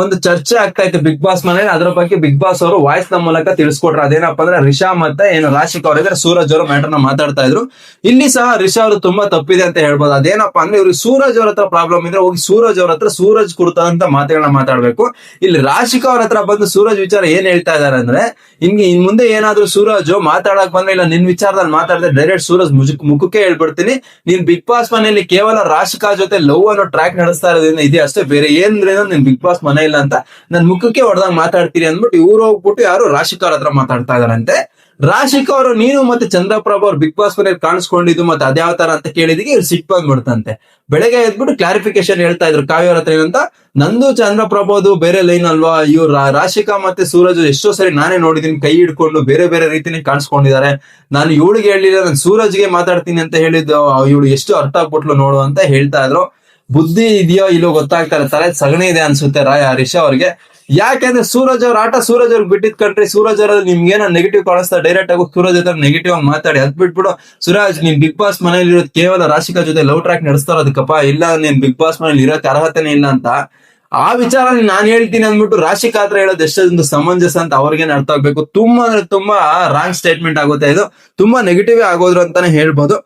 ಒಂದು ಚರ್ಚೆ ಆಗ್ತಾ ಇತ್ತು ಬಿಗ್ ಬಾಸ್ ಮನೇಲಿ, ಅದ್ರ ಬಗ್ಗೆ ಬಿಗ್ ಬಾಸ್ ಅವರು ವಾಯ್ಸ್ನ ಮೂಲಕ ತಿಳಿಸ್ಕೊಟ್ರು. ಅದೇನಪ್ಪ ಅಂದ್ರೆ ರಿಷಾ ಮತ್ತೆ ಏನು ರಾಶಿಕ್ ಅವರಿದ್ರೆ ಸೂರಜ್ ಅವರು ಮ್ಯಾಟರ್ನ ಮಾತಾಡ್ತಾ ಇದ್ರು. ಇಲ್ಲಿ ಸಹ ರಿಷಾ ಅವರು ತುಂಬಾ ತಪ್ಪಿದೆ ಅಂತ ಹೇಳ್ಬೋದು. ಅದೇನಪ್ಪ ಅಂದ್ರೆ ಇವ್ರಿಗೆ ಸೂರಜ್ ಅವ್ರ ಹತ್ರ ಪ್ರಾಬ್ಲಮ್ ಇದ್ರೆ ಹೋಗಿ ಸೂರಜ್ ಅವ್ರ ಹತ್ರ ಸೂರಜ್ ಕುರಿತಂತ ಮಾತುಗಳನ್ನ ಮಾತಾಡ್ಬೇಕು. ಇಲ್ಲಿ ರಾಶಿಕಾ ಅವ್ರ ಹತ್ರ ಬಂದು ಸೂರಜ್ ವಿಚಾರ ಏನ್ ಹೇಳ್ತಾ ಇದಾರೆ ಅಂದ್ರೆ ಹಿಂಗೆ ಇನ್ ಮುಂದೆ ಏನಾದ್ರೂ ಸೂರಜ್ ಮಾತಾಡಕ್ ಬಂದ್ರೆ ಇಲ್ಲ, ನಿನ್ ವಿಚಾರದಲ್ಲಿ ಮಾತಾಡಿದ್ರೆ ಡೈರೆಕ್ಟ್ ಸೂರಜ್ ಮುಜುಕ್ ಮುಖಕ್ಕೆ ಹೇಳ್ಬಿಡ್ತೀನಿ. ನೀನ್ ಬಿಗ್ ಬಾಸ್ ಮನೆಯಲ್ಲಿ ಕೇವಲ ರಾಶಿಕಾ ಜೊತೆ ಲವ್ ಅನ್ನೋ ಟ್ರ್ಯಾಕ್ ನಡೆಸ್ತಾ ಇರೋದ್ರಿಂದ ಇದೆ ಅಷ್ಟೇ, ಬೇರೆ ಏನ್ ನೀನ್ ಬಿಗ್ ಬಾಸ್ ಮನೆ ಇಲ್ಲ ಅಂತ. ನನ್ ಮುಖಕ್ಕೆ ಹೊಡೆದಾಗ ಮಾತಾಡ್ತೀನಿ ಅಂದ್ಬಿಟ್ಟು ಇವ್ರು ಹೋಗ್ಬಿಟ್ಟು ಯಾರು ರಾಶಿಕಾ ಹತ್ರ ಮಾತಾಡ್ತಾ ಇದಾರಂತೆ ರಾಶಿಕ ಅವರು ನೀನು ಮತ್ತೆ ಚಂದ್ರಪ್ರಭ ಅವ್ರು ಬಿಗ್ ಬಾಸ್ ಮನೆಯಲ್ಲಿ ಕಾಣಿಸ್ಕೊಂಡಿದ್ದು ಮತ್ತೆ ಅದ್ಯಾವ ತರ ಅಂತ ಕೇಳಿದಿಗೆ ಇವ್ರು ಸಿಟ್ ಬಂದ್ಬಿಡ್ತಂತೆ ಬೆಳಗ್ಗೆ ಎದ್ಬಿಟ್ಟು ಕ್ಲಾರಿಫಿಕೇಶನ್ ಹೇಳ್ತಾ ಇದ್ರು, ಕಾವ್ಯ ಅವ್ರ ಹತ್ರ ಏನಂತ, ನಂದು ಚಂದ್ರಪ್ರಭದು ಬೇರೆ ಲೈನ್ ಅಲ್ವಾ? ಇವ್ರು ರಾಶಿಕಾ ಮತ್ತೆ ಸೂರಜ್ ಎಷ್ಟೋ ಸರಿ ನಾನೇ ನೋಡಿದೀನಿ ಕೈ ಹಿಡ್ಕೊಂಡು ಬೇರೆ ಬೇರೆ ರೀತಿನೇ ಕಾಣಿಸ್ಕೊಂಡಿದ್ದಾರೆ. ನಾನು ಇವಳಿಗೆ ಹೇಳಿಲ್ಲ, ನಾನು ಸೂರಜ್ಗೆ ಮಾತಾಡ್ತೀನಿ ಅಂತ ಹೇಳಿದ್ದು ಇವಳು ಎಷ್ಟು ಅರ್ಥ ಆಗ್ಬಿಟ್ಲು ನೋಡು ಅಂತ ಹೇಳ್ತಾ ಇದ್ರು. ಬುದ್ಧಿ ಇದೆಯೋ ಇಲ್ಲೋ ಗೊತ್ತಾಗ್ತಾರೆ ತಲೆ ಸಗಣಿ ಇದೆ ಅನ್ಸುತ್ತೆ ರಾಯ ಹರೀಶ್ ಅವ್ರಿಗೆ. ಯಾಕೆಂದ್ರೆ ಸೂರಜ್ ಅವ್ರ ಆಟ ಸೂರಜ್ ಅವ್ರಿಗೆ ಬಿಟ್ಟಿದ್ ಕಂಟ್ರಿ ಸೂರಜ್ ಅವ್ರ ನಿಮ್ಗೇನೋ ನೆಗೆಟಿವ್ ಕಾಣಿಸ್ತಾ ಡೈರೆಕ್ಟ್ ಆಗಿ ಸೂರಜ್ ಹತ್ರ ನೆಗೆಟಿವ್ ಆಗಿ ಮಾತಾಡಿ. ಅದ್ ಬಿಟ್ಬಿಡು. ಸೂರಜ್, ನೀನ್ ಬಿಗ್ ಬಾಸ್ ಮನೇಲಿ ಇರೋದು ಕೇವಲ ರಾಶಿಕಾ ಜೊತೆ ಲವ್ ಟ್ರ್ಯಾಕ್ ನಡೆಸ್ತಾರ ಅದಕ್ಕಪ್ಪ? ಇಲ್ಲ, ನೀನ್ ಬಿಗ್ ಬಾಸ್ ಮನೇಲಿ ಇರೋಕೆ ಅರ್ಹತೆನೇ ಇಲ್ಲ ಅಂತ. ಆ ವಿಚಾರ ನಾನು ಹೇಳ್ತೀನಿ ಅಂದ್ಬಿಟ್ಟು ರಾಶಿಕಾ ಹತ್ರ ಹೇಳೋದು ಎಷ್ಟೊಂದು ಸಮಂಜಸ ಅಂತ ಅವ್ರಿಗೇನು ಅರ್ಥ ಆಗ್ಬೇಕು? ತುಂಬಾ ಅಂದ್ರೆ ತುಂಬಾ ರಾಂಗ್ ಸ್ಟೇಟ್ಮೆಂಟ್ ಆಗುತ್ತೆ ಇದು. ತುಂಬಾ ನೆಗೆಟಿವ್ ಆಗೋದ್ರು ಅಂತಾನೆ ಹೇಳ್ಬೋದು.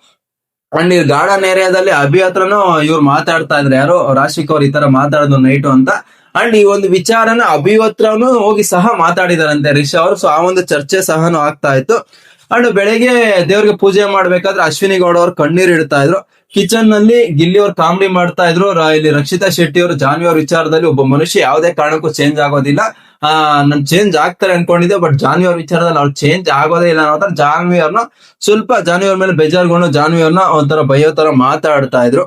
ಅಂಡ್ ಈ ಗಾರ್ಡನ್ ಏರಿಯಾದಲ್ಲಿ ಅಭಿ ಹತ್ರನು ಇವ್ರು ಮಾತಾಡ್ತಾ ಇದ್ರೆ. ಯಾರು ರಾಶಿಕ್ ಅವ್ರು ಈ ತರ ಮಾತಾಡೋದು ನೈಟು ಅಂತ. ಅಂಡ್ ಈ ಒಂದು ವಿಚಾರನ ಅಭಿ ಹತ್ರನು ಹೋಗಿ ಸಹ ಮಾತಾಡಿದಾರಂತೆ ರಿಷಾ ಅವರು. ಸೊ ಆ ಒಂದು ಚರ್ಚೆ ಸಹನು ಆಗ್ತಾ ಇತ್ತು. ಅಂಡ್ ಬೆಳಿಗ್ಗೆ ದೇವ್ರಿಗೆ ಪೂಜೆ ಮಾಡ್ಬೇಕಾದ್ರೆ ಅಶ್ವಿನಿ ಗೌಡ ಅವ್ರು ಕಣ್ಣೀರ್ ಇಡ್ತಾ ಇದ್ರು. ಕಿಚನ್ನಲ್ಲಿ ಗಿಲ್ಲಿ ಅವ್ರು ಕಾಮಿಡಿ ಮಾಡ್ತಾ ಇದ್ರು. ಇಲ್ಲಿ ರಕ್ಷಿತಾ ಶೆಟ್ಟಿ ಅವರು ಜಾನ್ವಿ ಅವ್ರ ವಿಚಾರದಲ್ಲಿ ಒಬ್ಬ ಮನುಷ್ಯ ಯಾವುದೇ ಕಾರಣಕ್ಕೂ ಚೇಂಜ್ ಆಗೋದಿಲ್ಲ. ಆ ನನ್ ಚೇಂಜ್ ಆಗ್ತಾರೆ ಅನ್ಕೊಂಡಿದ್ದೆ ಬಟ್ ಜಾನ್ವಿ ವಿಚಾರದಲ್ಲಿ ಅವ್ರು ಚೇಂಜ್ ಆಗೋದೇ ಇಲ್ಲ ಅನ್ನೋ ಜಾನ್ವಿ ಅವ್ರನ್ನ ಸ್ವಲ್ಪ ಜಾನ್ವಿ ಮೇಲೆ ಬೇಜಾರ್ಗೊಂಡು ಜಾನ್ವಿ ಅವ್ರನ್ನ ಒಂಥರ ಬೈಯೋ ತರ ಮಾತಾಡ್ತಾ ಇದ್ರು.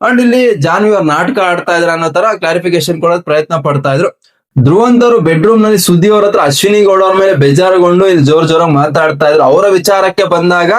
ಅಂಡ್ ಇಲ್ಲಿ ಜಾನ್ವಿ ಅವ್ರ ನಾಟಕ ಆಡ್ತಾ ಇದ್ರ ಅನ್ನೋ ತರ ಕ್ಲಾರಿಫಿಕೇಶನ್ ಕೊಡೋದ್ ಪ್ರಯತ್ನ ಪಡ್ತಾ ಇದ್ರು. ಧ್ರುವಂತರು ಬೆಡ್ರೂಮ್ನಲ್ಲಿ ಸುದ್ದಿ ಅವ್ರ ಹತ್ರ ಅಶ್ವಿನಿ ಗೌಡ ಅವ್ರ ಮೇಲೆ ಬೇಜಾರುಗೊಂಡು ಇಲ್ಲಿ ಜೋರ್ ಜೋರಾಗಿ ಮಾತಾಡ್ತಾ ಇದ್ರು. ಅವರ ವಿಚಾರಕ್ಕೆ ಬಂದಾಗ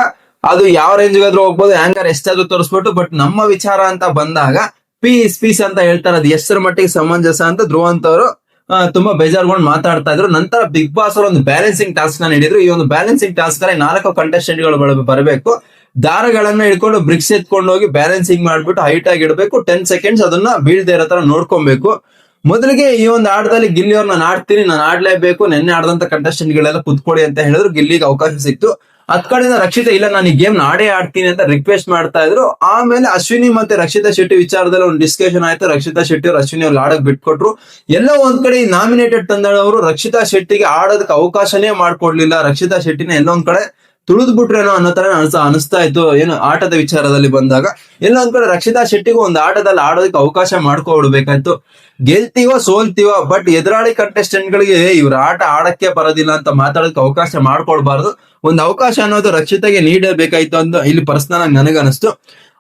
ಅದು ಯಾವ ರೇಂಜ್ ಆದ್ರೂ ಹೋಗ್ಬೋದು ಆಂಕರ್ ಎಷ್ಟಾದ್ರೂ ತೋರಿಸ್ಬಿಟ್ಟು ಬಟ್ ನಮ್ಮ ವಿಚಾರ ಅಂತ ಬಂದಾಗ ಪೀಸ್ ಪೀಸ್ ಅಂತ ಹೇಳ್ತಾರೆ ಅದು ಎಷ್ಟರ ಮಟ್ಟಿಗೆ ಸಮಂಜಸ ಅಂತ ಧ್ರುವ ಅಂತವರು ಆ, ತುಂಬಾ ಬೇಜಾರ್ಗೊಂಡು ಮಾತಾಡ್ತಾ ಇದ್ರು. ನಂತರ ಬಿಗ್ ಬಾಸ್ ಅವರು ಒಂದು ಬ್ಯಾಲೆನ್ಸಿಂಗ್ ಟಾಸ್ಕ್ನ ನೀಡಿದ್ರು. ಈ ಒಂದು ಬ್ಯಾಲೆನ್ಸಿಂಗ್ ಟಾಸ್ಕ್ ಅಲ್ಲಿ ನಾಲ್ಕು ಕಂಟೆಸ್ಟೆಂಟ್ಗಳು ಬರಬೇಕು. ದಾರಗಳನ್ನ ಹಿಡ್ಕೊಂಡು ಬ್ರಿಕ್ಸ್ ಎತ್ಕೊಂಡು ಹೋಗಿ ಬ್ಯಾಲೆನ್ಸಿಂಗ್ ಮಾಡ್ಬಿಟ್ಟು ಹೈಟ್ ಆಗಿ ಇಡಬೇಕು. ಟೆನ್ ಸೆಕೆಂಡ್ಸ್ ಅದನ್ನ ಬೀಳದೆ ಇರೋ ತರ ನೋಡ್ಕೊಬೇಕು. ಮೊದಲಿಗೆ ಈ ಒಂದು ಆಟದಲ್ಲಿ ಗಿಲ್ಲಿ ಅವ್ರು ನಾನು ಆಡ್ತೀನಿ ನಾನು ಆಡ್ಲೇಬೇಕು. ನೆನ್ನೆ ಆಡದಂತ ಕಂಟೆಸ್ಟೆಂಟ್ ಗಳೆಲ್ಲ ಕುತ್ಕೊಡಿ ಅಂತ ಹೇಳಿದ್ರು. ಗಿಲ್ಲಿಗೆ ಅವಕಾಶ ಸಿಕ್ತು. ಅದ್ ಕಡೆಯಿಂದ ರಕ್ಷಿತಾ, ಇಲ್ಲ, ನಾನು ಈ ಗೇಮ್ ಆಡೇ ಆಡ್ತೀನಿ ಅಂತ ರಿಕ್ವೆಸ್ಟ್ ಮಾಡ್ತಾ ಇದ್ರು. ಆಮೇಲೆ ಅಶ್ವಿನಿ ಮತ್ತೆ ರಕ್ಷಿತಾ ಶೆಟ್ಟಿ ವಿಚಾರದಲ್ಲಿ ಒಂದು ಡಿಸ್ಕಷನ್ ಆಯ್ತು. ರಕ್ಷಿತಾ ಶೆಟ್ಟಿ ಅವ್ರು ಅಶ್ವಿನಿ ಅವ್ರಿಗೆ ಆಡಕ್ ಬಿಟ್ಕೊಟ್ರು. ಎಲ್ಲೋ ಒಂದ್ ಕಡೆ ನಾಮಿನೇಟೆಡ್ ತಂದವರು ರಕ್ಷಿತಾ ಶೆಟ್ಟಿಗೆ ಆಡೋದಕ್ಕೆ ಅವಕಾಶನೇ ಮಾಡ್ಕೊಡ್ಲಿಲ್ಲ. ರಕ್ಷಿತಾ ಶೆಟ್ಟಿನ ಎಲ್ಲೊಂದ್ ಕಡೆ ತುಳಿದ್ ಬಿಟ್ರೇನೋ ಅನ್ನೋ ತರ ಅನ್ಸ, ಅನಿಸ್ತಾ ಇತ್ತು. ಏನು, ಆಟದ ವಿಚಾರದಲ್ಲಿ ಬಂದಾಗ. ಎಲ್ಲ ಒಂದ್ ಕಡೆ ರಕ್ಷಿತಾ ಶೆಟ್ಟಿಗೂ ಒಂದು ಆಟದಲ್ಲಿ ಆಡೋದಕ್ಕೆ ಅವಕಾಶ ಮಾಡ್ಕೊಡ್ಬೇಕಾಯ್ತು. ಗೆಲ್ತೀವೋ, ಸೋಲ್ತೀವೋ ಬಟ್ ಎದುರಾಳಿ ಕಂಟೆಸ್ಟೆಂಟ್ಗಳಿಗೆ ಗಳಿಗೆ ಇವ್ರ ಆಟ ಆಡಕ್ಕೆ ಬರೋದಿಲ್ಲ ಅಂತ ಮಾತಾಡೋದಕ್ಕೆ ಅವಕಾಶ ಮಾಡ್ಕೊಡ್ಬಾರ್ದು. ಒಂದು ಅವಕಾಶ ಅನ್ನೋದು ರಕ್ಷಿತಗೆ ನೀಡಬೇಕಾಯ್ತು ಅಂತ ಇಲ್ಲಿ ಪರ್ಸನಲ್ ಆಗಿ ನನಗೆ ಅನಿಸ್ತು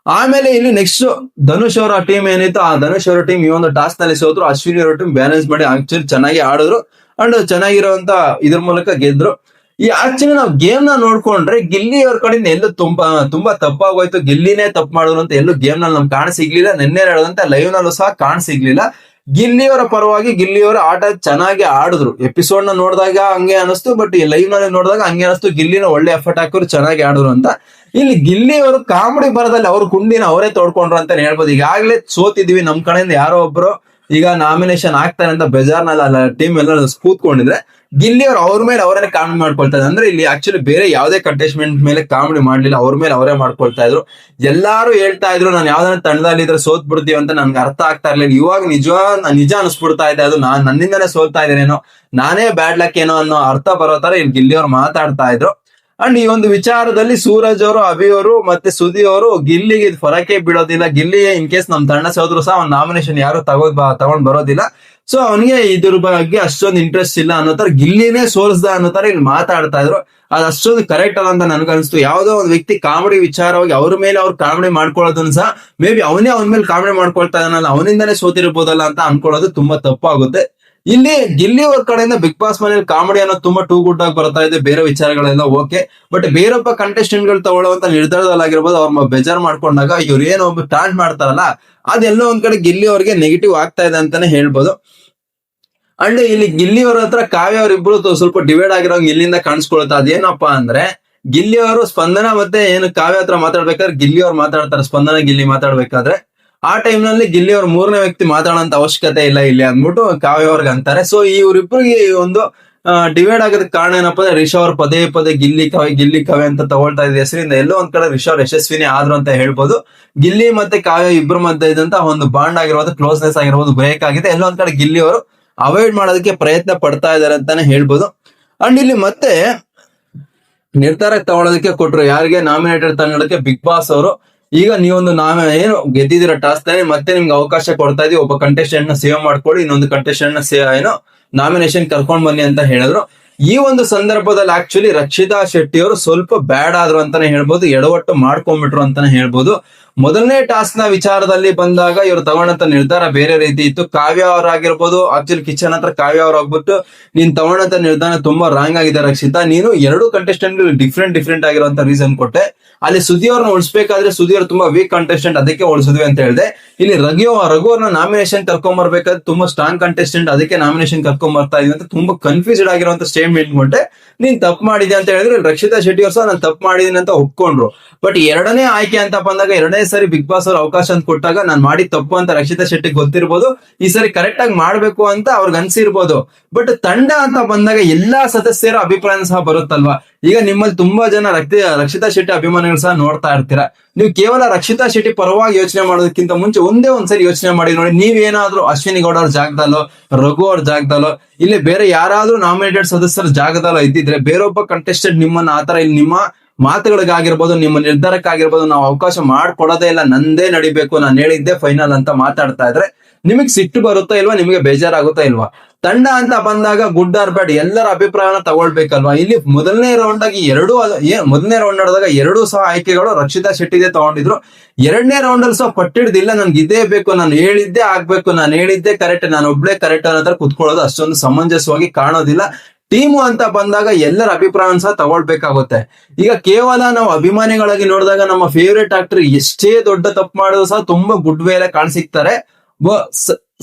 ಆಮೇಲೆ ಇಲ್ಲಿ ನೆಕ್ಸ್ಟ್ ಧನುಷ್ ಅವರ ಟೀಮ್ ಏನಿತ್ತು? ಆ ಧನುಷ್ ಅವರ ಟೀಮ್ ಈ ಒಂದು ಟಾಸ್ನಲ್ಲಿ ಸೋದ್ರು ಅಶ್ವಿನಿ ಅವರ ಟೀಮ್ ಬ್ಯಾಲೆನ್ಸ್ ಮಾಡಿ ಆಕ್ಚುಲಿ ಚೆನ್ನಾಗಿ ಆಡಿದ್ರು. ಅಂಡ್ ಚೆನ್ನಾಗಿರುವಂತ ಇದ್ರ ಮೂಲಕ ಗೆದ್ರು. ಈ ಆಕ್ಚುಲಿ ನಾವು ಗೇಮ್ನ ನೋಡ್ಕೊಂಡ್ರೆ ಗಿಲ್ಲಿ ಅವ್ರ ಕಡೆಯಿಂದ ಎಲ್ಲೂ ತುಂಬಾ ತುಂಬಾ ತಪ್ಪಾಗೋಯ್ತು. ಗಿಲ್ಲಿನೇ ತಪ್ಪು ಮಾಡಿದ್ರು ಅಂತ ಎಲ್ಲೂ ಗೇಮ್ನಲ್ಲಿ ನಮ್ಗೆ ಕಾಣ ಸಿಗ್ಲಿಲ್ಲ. ನಿನ್ನೆ ಹೇಳದಂತೆ ಲೈವ್ ನಲ್ಲೂ ಸಹ ಕಾಣ ಸಿಗ್ಲಿಲ್ಲ. ಗಿಲ್ಲಿಯವರ ಪರವಾಗಿ ಗಿಲ್ಲಿಯವರ ಆಟ ಚೆನ್ನಾಗಿ ಆಡಿದ್ರು. ಎಪಿಸೋಡ್ನ ನೋಡಿದಾಗ ಹಂಗೆ ಅನಿಸ್ತು ಬಟ್ ಈ ಲೈವ್ನಲ್ಲಿ ನೋಡಿದಾಗ ಹಂಗೆ ಅನಿಸ್ತು. ಗಿಲ್ಲಿನ ಒಳ್ಳೆ ಎಫರ್ಟ್ ಹಾಕಿದ್ರು, ಚೆನ್ನಾಗಿ ಆಡಿದ್ರು ಅಂತ. ಇಲ್ಲಿ ಗಿಲ್ಲಿಯವರು ಕಾಮಿಡಿ ಬರದಲ್ಲಿ ಅವ್ರ ಕುಂಡಿನ ಅವರೇ ತೋಡ್ಕೊಂಡ್ರು ಅಂತ ಹೇಳ್ಬೋದು. ಈಗಾಗಲೇ ಸೋತಿದ್ವಿ ನಮ್ ಕಡೆಯಿಂದ ಯಾರೋ ಒಬ್ರು. ಈಗ ನಾಮಿನೇಷನ್ ಆಗ್ತಾರೆ ಅಂತ ಬೇಜಾರ್ನಲ್ಲಿ ಟೀಮ್ ಎಲ್ಲ ಕೂತ್ಕೊಂಡಿದ್ರೆ ಗಿಲ್ಲಿ ಅವ್ರು ಅವ್ರ ಮೇಲೆ ಅವರೇ ಕಾಮಿಡಿ ಮಾಡ್ಕೊಳ್ತಾ ಅಂದ್ರೆ ಇಲ್ಲಿ ಆಕ್ಚುಲಿ ಬೇರೆ ಯಾವುದೇ ಕಂಟೆಸ್ಟ್ಮೆಂಟ್ ಮೇಲೆ ಕಾಮಿಡಿ ಮಾಡ್ಲಿಲ್ಲ, ಅವ್ರ ಮೇಲೆ ಅವರೇ ಮಾಡ್ಕೊಳ್ತಾ ಇದ್ರು. ಎಲ್ಲಾರು ಹೇಳ್ತಾ ಇದ್ರು, ನಾನು ಯಾವ್ದಾರ ತಂಡದಲ್ಲಿ ಇದ್ರೆ ಸೋತ್ ಬಿಡ್ತೀವಿ ಅಂತ ನನ್ಗೆ ಅರ್ಥ ಆಗ್ತಾ ಇರ್ಲಿಲ್ಲ. ಇವಾಗ ನಿಜ ನಿಜ ಅನಿಸ್ಬಿಡ್ತಾ ಇದೆ. ಅದು ನಾನ್ ನನ್ನಿಂದನೇ ಸೋಲ್ತಾ ಇದ್ದೇನೇನೋ, ನಾನೇ ಬ್ಯಾಡ್ ಲಕ್ ಏನೋ ಅನ್ನೋ ಅರ್ಥ ಬರೋ ತರ ಇಲ್ಲಿ ಗಿಲ್ಲಿ ಅವ್ರು ಮಾತಾಡ್ತಾ ಇದ್ರು. ಅಂಡ್ ಈ ಒಂದು ವಿಚಾರದಲ್ಲಿ ಸೂರಜ್ ಅವರು, ಅಭಿ ಅವರು ಮತ್ತೆ ಸುದಿ ಅವರು ಗಿಲ್ಲಿಗೆ ಫರಕೆ ಬಿಡೋದಿಲ್ಲ. ಗಿಲ್ಲಿ ಇನ್ ಕೇಸ್ ನಮ್ ತಂಡ ಸೋದ್ರು ಸಹ ಅವ್ನ ನಾಮಿನೇಷನ್ ಯಾರು ತಗೋ ತಗೊಂಡ್ ಬರೋದಿಲ್ಲ. ಸೊ ಅವನಿಗೆ ಇದ್ರ ಬಗ್ಗೆ ಅಷ್ಟೊಂದು ಇಂಟ್ರೆಸ್ಟ್ ಇಲ್ಲ ಅನ್ನೋ ತರ ಗಿಲ್ಲಿನೇ ಸೋಲ್ಸ್ದ ಅನ್ನೋ ತರ ಇಲ್ಲಿ ಮಾತಾಡ್ತಾ ಇದ್ರು. ಅದು ಅಷ್ಟೊಂದು ಕರೆಕ್ಟ್ ಅಲ್ಲ ಅಂತ ನನ್ಗನ್ಸ್ತು ಯಾವುದೋ ಒಂದು ವ್ಯಕ್ತಿ ಕಾಮಿಡಿ ವಿಚಾರವಾಗಿ ಅವ್ರ ಮೇಲೆ ಅವ್ರು ಕಾಮಿಡಿ ಮಾಡ್ಕೊಳ್ಳೋದನ್ನ ಸಹ ಮೇ ಬಿ ಅವನೇ ಅವನ ಮೇಲೆ ಕಾಮಿಡಿ ಮಾಡ್ಕೊಳ್ತಾ ಇದ್ದಾನಲ್ಲ, ಅವನಿಂದಾನೇ ಸೋತಿರ್ಬೋದಲ್ಲ ಅಂತ ಅನ್ಕೊಳ್ಳೋದು ತುಂಬಾ ತಪ್ಪಾಗುತ್ತೆ ಇಲ್ಲಿ ಗಿಲ್ಲಿ ಅವ್ರ ಕಡೆಯಿಂದ ಬಿಗ್ ಬಾಸ್ ಮನೇಲಿ ಕಾಮಿಡಿ ಅನ್ನೋದು ತುಂಬಾ ಟೂ ಗುಡ್ ಆಗಿ ಬರ್ತಾ ಇದೆ. ಬೇರೆ ವಿಚಾರಗಳೆಲ್ಲ ಓಕೆ ಬಟ್ ಬೇರೊಬ್ಬ ಕಂಟೆಸ್ಟೆಂಟ್ಗಳು ತಗೊಳ್ಳುವಂತ ನಿರ್ಧಾರದಲ್ಲಾಗಿರ್ಬೋದು ಅವ್ರ ಬೇಜಾರ್ ಮಾಡ್ಕೊಂಡಾಗ ಇವ್ರು ಏನೋ ಒಬ್ಬ ಟಾಂಟ್ ಮಾಡ್ತಾರಲ್ಲ, ಅದೆಲ್ಲೋ ಒಂದ್ ಕಡೆ ಗಿಲ್ಲಿ ಅವ್ರಿಗೆ ನೆಗೆಟಿವ್ ಆಗ್ತಾ ಇದೆ ಅಂತಾನೆ ಹೇಳ್ಬೋದು. ಅಂಡ್ ಇಲ್ಲಿ ಗಿಲ್ಲಿ ಅವ್ರ ಹತ್ರ ಕಾವ್ಯ ಅವ್ರಿಬ್ರು ಸ್ವಲ್ಪ ಡಿವೈಡ್ ಆಗಿರೋ ಇಲ್ಲಿಂದ ಕಾಣಿಸ್ಕೊಳ್ತಾ ಅದೇನಪ್ಪಾ ಅಂದ್ರೆ, ಗಿಲ್ಲಿ ಅವರು ಸ್ಪಂದನ ಮತ್ತೆ ಏನು ಕಾವ್ಯ ಹತ್ರ ಮಾತಾಡ್ಬೇಕಾದ್ರೆ ಗಿಲ್ಲಿ ಅವ್ರು ಮಾತಾಡ್ತಾರೆ, ಸ್ಪಂದನ ಗಿಲ್ಲಿ ಮಾತಾಡ್ಬೇಕಾದ್ರೆ. ಆ ಟೈಮ್ನಲ್ಲಿ ಗಿಲ್ಲಿ ಅವ್ರ ಮೂರನೇ ವ್ಯಕ್ತಿ ಮಾತಾಡೋಂತ ಅವಶ್ಯಕತೆ ಇಲ್ಲ ಇಲ್ಲಿ ಅಂದ್ಬಿಟ್ಟು ಕಾವ್ಯ ಅವ್ರಿಗೆ ಅಂತಾರೆ ಸೊ ಇವ್ರಿಬ್ರಿಗೆ ಈ ಒಂದು ಡಿವೈಡ್ ಆಗೋದಕ್ಕೆ ಕಾರಣ ಏನಪ್ಪಾ ಅಂದ್ರೆ ರಿಷಾ ಅವ್ರ ಪದೇ ಪದೇ ಗಿಲ್ಲಿ ಕಾವ್ಯ ಗಿಲ್ಲಿ ಕಾವ್ಯ ಅಂತ ತಗೊಳ್ತಾ ಇದ್ದ ಹೆಸರಿಂದ ಎಲ್ಲೋ ಒಂದ್ ಕಡೆ ರಿಷಾ ಅವ್ರ ಯಶಸ್ವಿನಿ ಆದ್ರು ಅಂತ ಹೇಳ್ಬೋದು. ಗಿಲ್ಲಿ ಮತ್ತೆ ಕಾವ್ಯ ಇಬ್ರು ಮಧ್ಯೆ ಇದ್ದಂತ ಒಂದು ಬಾಂಡ್ ಆಗಿರ್ಬೋದು ಕ್ಲೋಸ್ನೆಸ್ ಆಗಿರ್ಬೋದು ಬ್ರೇಕ್ ಆಗಿದೆ. ಎಲ್ಲೋ ಒಂದ್ ಕಡೆ ಗಿಲ್ಲಿ ಅವರು ಅವಾಯ್ಡ್ ಮಾಡೋದಕ್ಕೆ ಪ್ರಯತ್ನ ಪಡ್ತಾ ಇದಾರೆ ಅಂತಾನೆ ಹೇಳ್ಬೋದು. ಅಂಡ್ ಇಲ್ಲಿ ಮತ್ತೆ ನಿರ್ಧಾರ ತಗೊಳ್ಳೋದಕ್ಕೆ ಕೊಟ್ರು ಯಾರಿಗೆ? ನಾಮಿನೇಟೆಡ್ ತಂಡಕ್ಕೆ ಬಿಗ್ ಬಾಸ್ ಅವರು. ಈಗ ನೀವೊಂದು ನಾಮ ಏನು ಗೆದ್ದಿದಿರ ಟಾಸ್ನಲ್ಲಿ ಮತ್ತೆ ನಿಮ್ಗೆ ಅವಕಾಶ ಕೊಡ್ತಾ ಇದೀವಿ. ಒಬ್ಬ ಕಂಟೆಸ್ಟೆಂಟ್ನ ಸೇವ್ ಮಾಡ್ಕೊಳ್ಳಿ, ಇನ್ನೊಂದು ಕಂಟೆಸ್ಟೆಂಟ್ನ ಏನು ನಾಮಿನೇಷನ್ ಕರ್ಕೊಂಡ್ ಬನ್ನಿ ಅಂತ ಹೇಳಿದ್ರು. ಈ ಒಂದು ಸಂದರ್ಭದಲ್ಲಿ ಆಕ್ಚುಲಿ ರಕ್ಷಿತಾ ಶೆಟ್ಟಿ ಅವರು ಸ್ವಲ್ಪ ಬ್ಯಾಡ್ ಆದ್ರು ಅಂತಾನೆ ಹೇಳ್ಬೋದು, ಎಡವಟ್ಟು ಮಾಡ್ಕೊಂಡ್ಬಿಟ್ರು ಅಂತಾನೆ ಹೇಳ್ಬೋದು. ಮೊದಲನೇ ಟಾಸ್ಕ್ನ ವಿಚಾರದಲ್ಲಿ ಬಂದಾಗ ಇವ್ರು ತಗೊಂಡಂತ ನಿರ್ಧಾರ ಬೇರೆ ರೀತಿ ಇತ್ತು. ಕಾವ್ಯ ಅವರಾಗಿರ್ಬೋದು ಆಕ್ಚುಲಿ ಕಿಚನ್ ಹತ್ರ ಕಾವ್ಯ ಅವ್ರು ಹೋಗ್ಬಿಟ್ಟು ನೀನ್ ತಗೊಂಡಂತ ನಿರ್ಧಾರ ತುಂಬಾ ರಾಂಗ್ ಆಗಿದೆ ರಕ್ಷಿತಾ. ನೀನು ಎರಡು ಕಂಟೆಸ್ಟೆಂಟ್ ಡಿಫ್ರೆಂಟ್ ಡಿಫ್ರೆಂಟ್ ಆಗಿರುವಂತ ರೀಸನ್ ಕೊಟ್ಟೆ. ಅಲ್ಲಿ ಸುದಿ ಅವ್ರನ್ನ ಉಳಿಸ್ಬೇಕಾದ್ರೆ ಅವ್ರು ತುಂಬಾ ವೀಕ್ ಕಂಟೆಸ್ಟೆಂಟ್ ಅದಕ್ಕೆ ಉಳಿಸಿದ್ವಿ ಅಂತ ಹೇಳಿದೆ. ಇಲ್ಲಿ ರಘು ರಘು ಅವ್ರನ್ನ ನಾಮಿನೇಷನ್ ಕರ್ಕೊಂಡ್ ಬರ್ಬೇಕಾದ್ರೆ ತುಂಬಾ ಸ್ಟ್ರಾಂಗ್ ಕಂಟೆಸ್ಟೆಂಟ್ ಅದಕ್ಕೆ ನಾಮಿನೇಷನ್ ಕರ್ಕೊಂಡ್ ಬರ್ತಾ ಇದೀವಿ ಅಂತ ತುಂಬಾ ಕನ್ಫ್ಯೂಸ್ಡ್ ಆಗಿರುವಂತ ಸ್ಟೇಟ್ಮೆಂಟ್ ಕೊಟ್ಟೆ ನೀನ್ ತಪ್ಪು ಮಾಡಿದೆ ಅಂತ ಹೇಳಿದ್ರೆ ರಕ್ಷಿತಾ ಶೆಟ್ಟಿ ಅವ್ರು ಸಹ ನಾನು ತಪ್ಪು ಮಾಡಿದೀನಿ ಅಂತ ಒಪ್ಕೊಂಡ್ರು. ಬಟ್ ಎರಡನೇ ಆಯ್ಕೆ ಅಂತ ಬಂದಾಗ, ಎರಡನೇ ಸರಿ ಬಿಗ್ ಬಾಸ್ ಅವ್ರ ಅವಕಾಶ ಅಂತ ಕೊಟ್ಟಾಗ ನಾನು ಮಾಡಿ ತಪ್ಪು ಅಂತ ರಕ್ಷಿತಾ ಶೆಟ್ಟಿ ಗೊತ್ತಿರ್ಬೋದು. ಈ ಸರಿ ಕರೆಕ್ಟ್ ಆಗಿ ಮಾಡ್ಬೇಕು ಅಂತ ಅವ್ರಿಗೆ ಅನ್ಸಿರ್ಬೋದು. ಬಟ್ ತಂಡ ಅಂತ ಬಂದಾಗ ಎಲ್ಲಾ ಸದಸ್ಯರ ಅಭಿಪ್ರಾಯ ಸಹ ಬರುತ್ತಲ್ವಾ? ಈಗ ನಿಮ್ಮಲ್ಲಿ ತುಂಬಾ ಜನ ರಕ್ತಿ, ರಕ್ಷಿತಾ ಶೆಟ್ಟಿ ಅಭಿಮಾನಿಗಳು ಸಹ ನೋಡ್ತಾ ಇರ್ತೀರಾ. ನೀವು ಕೇವಲ ರಕ್ಷಿತಾ ಶೆಟ್ಟಿ ಪರವಾಗಿ ಯೋಚನೆ ಮಾಡೋದಕ್ಕಿಂತ ಮುಂಚೆ ಒಂದೇ ಒಂದ್ಸರಿ ಯೋಚನೆ ಮಾಡಿ ನೋಡಿ. ನೀವೇನಾದ್ರೂ ಅಶ್ವಿನಿ ಗೌಡ ಅವ್ರ ಜಾಗದಲ್ಲೋ, ರಘು ಅವ್ರ ಜಾಗದಲ್ಲೋ, ಇಲ್ಲಿ ಬೇರೆ ಯಾರಾದ್ರೂ ನಾಮಿನೇಟೆಡ್ ಸದಸ್ಯರ ಜಾಗದಲ್ಲಿ ಇದ್ದಿದ್ರೆ ಬೇರೊಬ್ಬ ಕಂಟೆಸ್ಟೆಂಟ್ ನಿಮ್ಮನ್ನ ಆತರ ಇಲ್ಲಿ ನಿಮ್ಮ ಮಾತುಗಳಿಗಾಗಿರ್ಬೋದು, ನಿಮ್ಮ ನಿರ್ಧಾರಕ್ಕಾಗಿರ್ಬೋದು ನಾವು ಅವಕಾಶ ಮಾಡ್ಕೊಡೋದೇ ಇಲ್ಲ, ನಂದೇ ನಡಿಬೇಕು, ನಾನು ಹೇಳಿದ್ದೆ ಫೈನಲ್ ಅಂತ ಮಾತಾಡ್ತಾ ಇದ್ರೆ ನಿಮಗೆ ಸಿಟ್ಟು ಬರುತ್ತಾ ಇಲ್ವಾ, ನಿಮಗೆ ಬೇಜಾರಾಗುತ್ತಾ ಇಲ್ವಾ? ತಂಡ ಅಂತ ಬಂದಾಗ ಗುಡ್ ಆರ್ ಬ್ಯಾಡ್ ಎಲ್ಲರ ಅಭಿಪ್ರಾಯನ ತಗೊಳ್ಬೇಕಲ್ವಾ? ಇಲ್ಲಿ ಮೊದಲನೇ ರೌಂಡ್ ಆಗಿ ಎರಡು ಮೊದಲನೇ ರೌಂಡ್ ನಡೆದಾಗ ಎರಡು ಸಹ ಆಯ್ಕೆಗಳು ರಕ್ಷಿತಾ ಶೆಟ್ಟಿದೆ ತಗೊಂಡಿದ್ರು. ಎರಡನೇ ರೌಂಡ್ ಅಲ್ಲಿ ಸಹ ಪಟ್ಟಿಡ್ದಿಲ್ಲ, ನನ್ಗೆ ಇದೇ ಬೇಕು, ನಾನು ಹೇಳಿದ್ದೆ ಆಗ್ಬೇಕು, ನಾನು ಹೇಳಿದ್ದೆ ಕರೆಕ್ಟ್ ನಾನು ಒಬ್ಳೆ ಕರೆಕ್ಟ್ ಅನ್ನೋದ್ರ ಕುತ್ಕೊಳ್ಳೋದು ಅಷ್ಟೊಂದು ಸಮಂಜಸವಾಗಿ ಕಾಣೋದಿಲ್ಲ. ಟೀಮು ಅಂತ ಬಂದಾಗ ಎಲ್ಲರ ಅಭಿಪ್ರಾಯ ಸಹ ತಗೊಳ್ಬೇಕಾಗುತ್ತೆ. ಈಗ ಕೇವಲ ನಾವು ಅಭಿಮಾನಿಗಳಾಗಿ ನೋಡಿದಾಗ ನಮ್ಮ ಫೇವ್ರೇಟ್ ಆಕ್ಟರ್ ಎಷ್ಟೇ ದೊಡ್ಡ ತಪ್ಪು ಮಾಡಿದ್ರು ಸಹ ತುಂಬಾ ಗುಡ್ ವೇ ಎಲ್ಲ ಕಾಣಿಸಿಕ್ತಾರೆ.